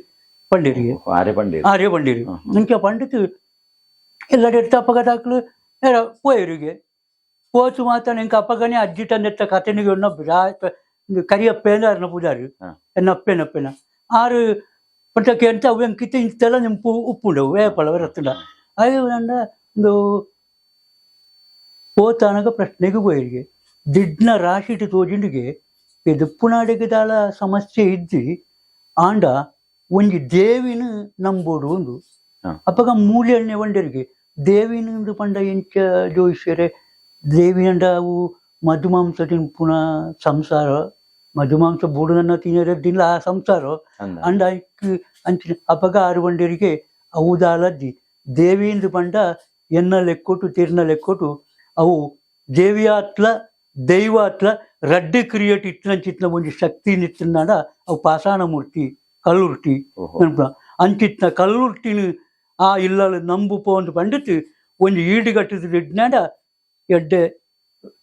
ಪಂಡಿರಿಗೆ. ಆರೆ ಪಂಡಿ ಆರೆ ಪಂಡಿರಿ. ಇಂಚ ಪಂಡಿತು ಎಲ್ಲಡೆ ತಪ್ಪಗದಾಕ್ಲು ಏರ ಪೋಯರಿಗೆ. ಪೋಚು ಮಾತ್ರ ನಿಂಗೆ ಅಪ್ಪಗನೇ ಅಜ್ಜಿ ತಂದೆತ್ತ ಕಥೆನಿಗೆ ಒನ್ನ ಕರಿಯಪ್ಪೇಂದ ಅರ್ನ ಪೂಜಾರಿ ಎನ್ನಪ್ಪೇನಪ್ಪೇನ. ಆರು Pentru că ente au yang kita intela nyempu upule we pala we ratunda. అవి ఏమన్నా పోతానక ప్రశ్నకు పోయిడిగి ದಿಡ್ನ ರಾಶಿಟ್ಟು ತೋಜಿಂಡಿಗೆ ಇದು ಪುನಾಡಿಗದಾಳ ಸಮಸ್ಯೆ ಇದ್ದಿ ಆಂಡ ಒಂಜಿ ದೇವಿನ ನಂಬೋಡು ಒಂದು ಅಪ್ಪಗ ಮೂಲೆಯನ್ನೇ ಒಂಡರಿಗೆ ದೇವಿನಿಂದ ಪಂಡ ಎಂಚ ಜೋಯಿಸ್ಯರೆ ದೇವಿನಂಡ ಅವು ಮಧುಮಾಂಸದಿಂದ ಪುನಃ ಸಂಸಾರ ಮಧುಮಾಂಸ ಬೂಡುನನ್ನ ತಿನ್ನದಿಲ್ಲ ಆ ಸಂಸಾರ. ಅಂಡ ಐಕ್ ಅಂಚಿನ ಅಪಗ ಆರು ಬಂಡರಿಗೆ ಅವು ದಾಲದ್ದಿ ದೇವಿಯಿಂದ ಪಂಡ ಎನ್ನ ಲೆಕ್ಕೊಟ್ಟು ತೀರ್ನ ಲೆಕ್ಕೊಟ್ಟು ಅವು ದೇವಿಯಾತ್ಲ ದೈವಾತ್ಲ ರಡ್ಡಿ ಕ್ರಿಯೇಟ್ ಇತ್ತಿನ ಒಂಜಿ ಶಕ್ತಿ ನಿತ್ತಿನಾಡ ಅವು ಪಾಷಾಣ ಮೂರ್ತಿ ಕಲ್ಲುರ್ಟಿ ಅಂಚಿತ್ನ ಕಲ್ಲುರ್ಟಿನ ಆ ಇಲ್ಲಲು ನಂಬು ಪೋಂದು ಪಂಡಿತ್ ಒಂದು ಈಡುಗಟ್ಟದ ಇಡ್ನಾಡ ಎಡ್ಡೆ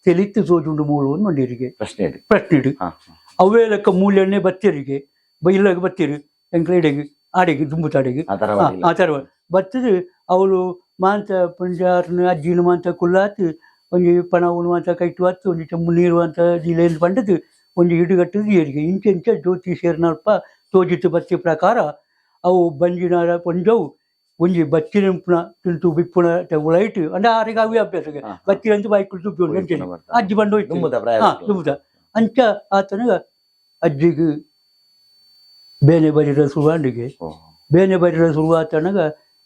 ತೆಲಿತ್ತು ಸೋಜುಂಡು ಮೂಳು ಒಂದು ಮಂಡಿರಿಗೆ. ಪ್ರಶ್ನೆ ಪ್ರಶ್ನೆ ಹಾ. ಅವೇ ಲೆಕ್ಕ ಮೂಲೆಯನ್ನೇ ಬತ್ತಿರಿಗೆ ಬೈಲಾಗ ಬತ್ತಿರು ಎಂಕ್ಲೆಡೆಗೆ ಆಡೆಗೆ ದುಂಬುತಾಡೆಗೆ. ಆ ತರ ಆ. ಥರ ಬತ್ತದು ಅವಳು ಮಾಂತ ಪಂಜಾರ್ನ ಅಜ್ಜಿನ ಮಾಂತ ಕುಲ್ಲಾತು ಒಂಜಿ ಪಣ ಉಣುವಂತ ಕೈಟು ಹತ್ತು ಒಂಜಿ ಚಮ್ಮು ನೀರು ಅಂತ ಜಿಲೆಯಲ್ಲಿ ಪಂಡದು ಒಂಜಿ ಹಿಡುಗಟ್ಟದು ಏರಿಗೆ ಇಂಚೆ ಇಂಚ ಜ್ಯೋತಿ ಸೇರ್ನಲ್ಪ ತೋಜಿತ್ತು ಬತ್ತಿ ಪ್ರಕಾರ ಅವು ಬಂಜಿನಾರ ಪೊಂಜವು ಒಂಜಿ ಬಚ್ಚಿನೆಂಪುನ ತಿಂತು ಬಿಪ್ಪುನ ಲೈಟ್ ಅಂದ್ರೆ ಆರಿಗೆ ಅವೇ ಅಭ್ಯಾಸ ಹಾ. ಬಾಯಿ ಕುಳಿತು ಅಜ್ಜಿ ಬಂದು ಹೋಯ್ತು ತುಂಬುದ ಪ್ರಾಯ ಹಾ ತುಂಬುದ ಅಂಚ ಆತನಗ ಅಜ್ಜಿಗೆ ಬೇನೆ ಬರಿರ ಸುರುವಾಂಡಿಗೆ ಬೇನೆ ಬರಿರ ಸುರುವಾತನಗ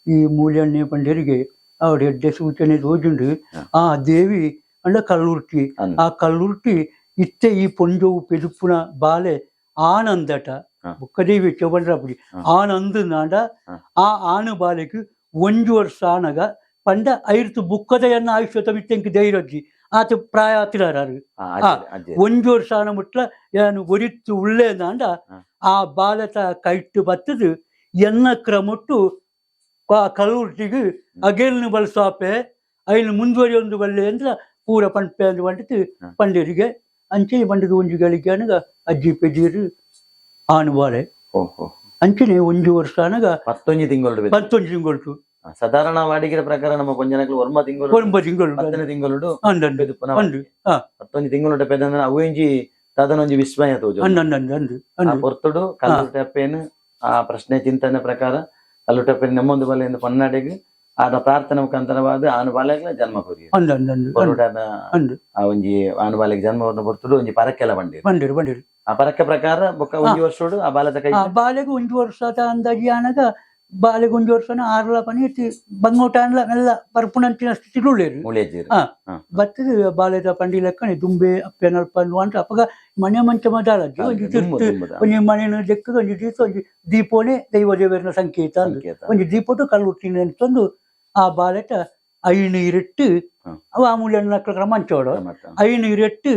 ಈ ಮೂಲ್ಯಣ್ಣೆ ಪಂಡರಿಗೆ ಅವಡ ಎಡ್ಡೆ ಸೂಚನೆ ತೋಜುಂಡು ಹಾ. ಆ ದೇವಿ ಅಂಡ ಕಲ್ಲುರ್ಟಿ ಅನ್ನ. ಆ ಕಲ್ಲುರ್ಟಿ ಇತ್ತೆ ಈ ಪೊಂಜವು ಪೆದುಪುನ ಬಾಲೆ ಆನಂದಟ ಹಾ. ಬುಕ್ಕದೇವಿ ಚೌಬಂಡ್ರಪುಡಿ ಹಾ. ಆನಂದ ನಾಡ ಹಾ. ಆ ಆನು ಬಾಲೆಗ್ ಒಂಜು ವರ್ಷ ಆನಗ ಪಂಡ ಐರ್ತು ಬುಕ್ಕದಯನ್ನ ಆಯುಷ್ಯ ತಮಿತ್ತೆಂಕ್ ಧೈರ್ಯಜ್ಜಿ ಆತ ಪ್ರಾಯ ಹತ್ತಿರಾರು ಒಂಜು ವರ್ಷ ಆನ ಮುಟ್ಲ ಏನು ಒರಿತ್ತು ಉಳ್ಳೇ ನಾಂಡ ಹಾ. ಆ ಬಾಲತ ಕೈಟ್ಟು ಬತ್ತದು ಎನ್ನ ಕ್ರಮಟ್ಟು ಕಲ್ಲುರ್ಟಿಗೆ ಅಗೇಲ್ನು ಬಳಸಾಪೆ ಐನು ಮುಂದುವರಿಯೊಂದು ಬಲ್ಲೆ ಅಂದ್ರ ಪೂರ ಪಂಪೆ ಅಂದು ಬಂಡಿತು ಹಾ. ಪಂಡೇರಿಗೆ ಅಂಚೆ ಬಂಡದ ಒಂಜು ಗಳಿಗೆ ಅನಗ ಅಜ್ಜಿ ಪೆಜೀರು ಆನುವಾಳೆ ಅಂಚನೆ ಒಂಜು ವರ್ಷ ಅನಗ ಪತ್ತೊಂಜಿ ತಿಂಗಳು ಪತ್ತೊಂಜು ತಿಂಗಳು ಸಾಧಾರಣ ವಾಡಿಗೆರ ಪ್ರಕಾರ ನಮ್ಮ ಕೊಂಜನಕ್ಲು ಒರ್ಮ ತಿಂಗಳು ಒಂಬ ತಿಂಗಳು ಹತ್ತನೇ ತಿಂಗಳು ಹತ್ತೊಂದು ತಿಂಗಳು ತಿಂಗಳು ಪೆದಂದ್ರೆ ಅವುಂಜಿ ತದನೊಂಜಿ ವಿಸ್ಮಯ ಆ ಪೊರ್ತುಡು ಕಲ್ಲು ಟಪ್ಪೇನು ಆ ಪ್ರಶ್ನೆ ಚಿಂತನೆ ಪ್ರಕಾರ ಕಲ್ಲು ಟಪ್ಪೇನು ನಮ್ಮೊಂದು ಬಲೆಯಿಂದ ಪನ್ನಾಡೆಗೆ ಆದ ಪ್ರಾರ್ಥನೆ ಮುಖಾಂತರವಾದ ಆನು ಬಾಲೆಗ್ಲ ಜನ್ಮ ಕೊರಿ ಆ ಒಂಜಿ ಆನು ಬಾಲೆಗ್ ಜನ್ಮವನ್ನು ಬರ್ತುಡು ಒಂಜಿ ಪರಕ್ಕೆಲ್ಲ ಬಂದಿರು ಬಂದಿರು ಬಂದಿರು ಆ ಪರಕ್ಕೆ ಪ್ರಕಾರ ಬೊಕ್ಕ ಒಂಜಿ ವರ್ಷಡು ಆ ಬಾಲದ ಕೈ ಬಾಲೆಗೆ ಒಂಜು ವರ್ಷದ ಅಂದಾಜಿ ಆನಗ ಬಾಲೆಗೆ ಒಂಜು ವರ್ಷನ ಆರ್ಲ ಪನಿ ಬಂಗೋಟ ಅನ್ಲ ಎಲ್ಲ ಪರ್ಪುನಂಚಿನ ಸ್ಥಿತಿಲು ಉಳ್ಳೇರು ಮುಳಿಯಜ್ಜಿರು ಹಾ. ಬತ್ತದ ಬಾಲೆದ ಪಂಡಿ ಲೆಕ್ಕನೆ ದುಂಬೆ ಅಪ್ಪೆ ನಲ್ಪನ್ನು ಅಂತ ಅಪ್ಪಗ ಮನೆ ಮಂಚ ಮದಾಲಜ್ಜಿ ಒಂಜಿ ತಿರ್ತು ಒಂಜಿ ಮನೆಯನ್ನು ಜಕ್ಕದ ಒಂಜಿ ದೀಪ ಒಂಜಿ ದೀಪೋನೆ ದೈವ ದೇವರನ ಸಂಕೇತ ಒಂಜಿ ದೀಪಟ್ಟು ಕಲ್ಲು ಹುಟ್ಟಿನ ಅಂತಂದು ಆ ಬಾಲೆಟ ಐ ನೀರಿಟ್ಟು ಹ. ಅವ ಆಮೂಲ್ಯ ನಕ್ಲ ಮಂಚೋಡು. ಮತ್ತ.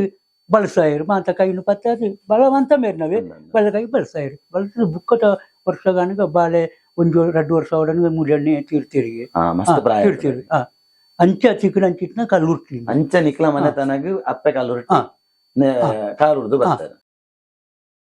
ಬಳಸಾಯರು ಮಾತ ಕೈನು ಪತ್ತಾದು ಬಲವಂತ ಮೇರ್ನವೆ. ಕೈ ಬಳಸಾಯರು ಬಳಸಿದ ಬುಕ್ಕದ ವರ್ಷಗಾನಗ ಬಾಲೆ ಒಂಜು ಎರಡು ವರ್ಷ ಅವಡಂಗ ಮೂಲೆಣ್ಣೆ ತೀರ್ತೀರಿ. ಮಸ್ತ್ ಪ್ರಾಯ ತೀರ್ತಿರು. ಅಂಚ ಚಿಕ್ಕನ ಅಂಚಿಟ್ನ ಕಲ್ಲು ಅಂಚ ನಿಕ್ಲ ಮನೆ ತನಗ ಅಪ್ಪೆ ಕಾಲು. ಕಾಲು ಉರ್ದು ಬರ್ತಾರೆ.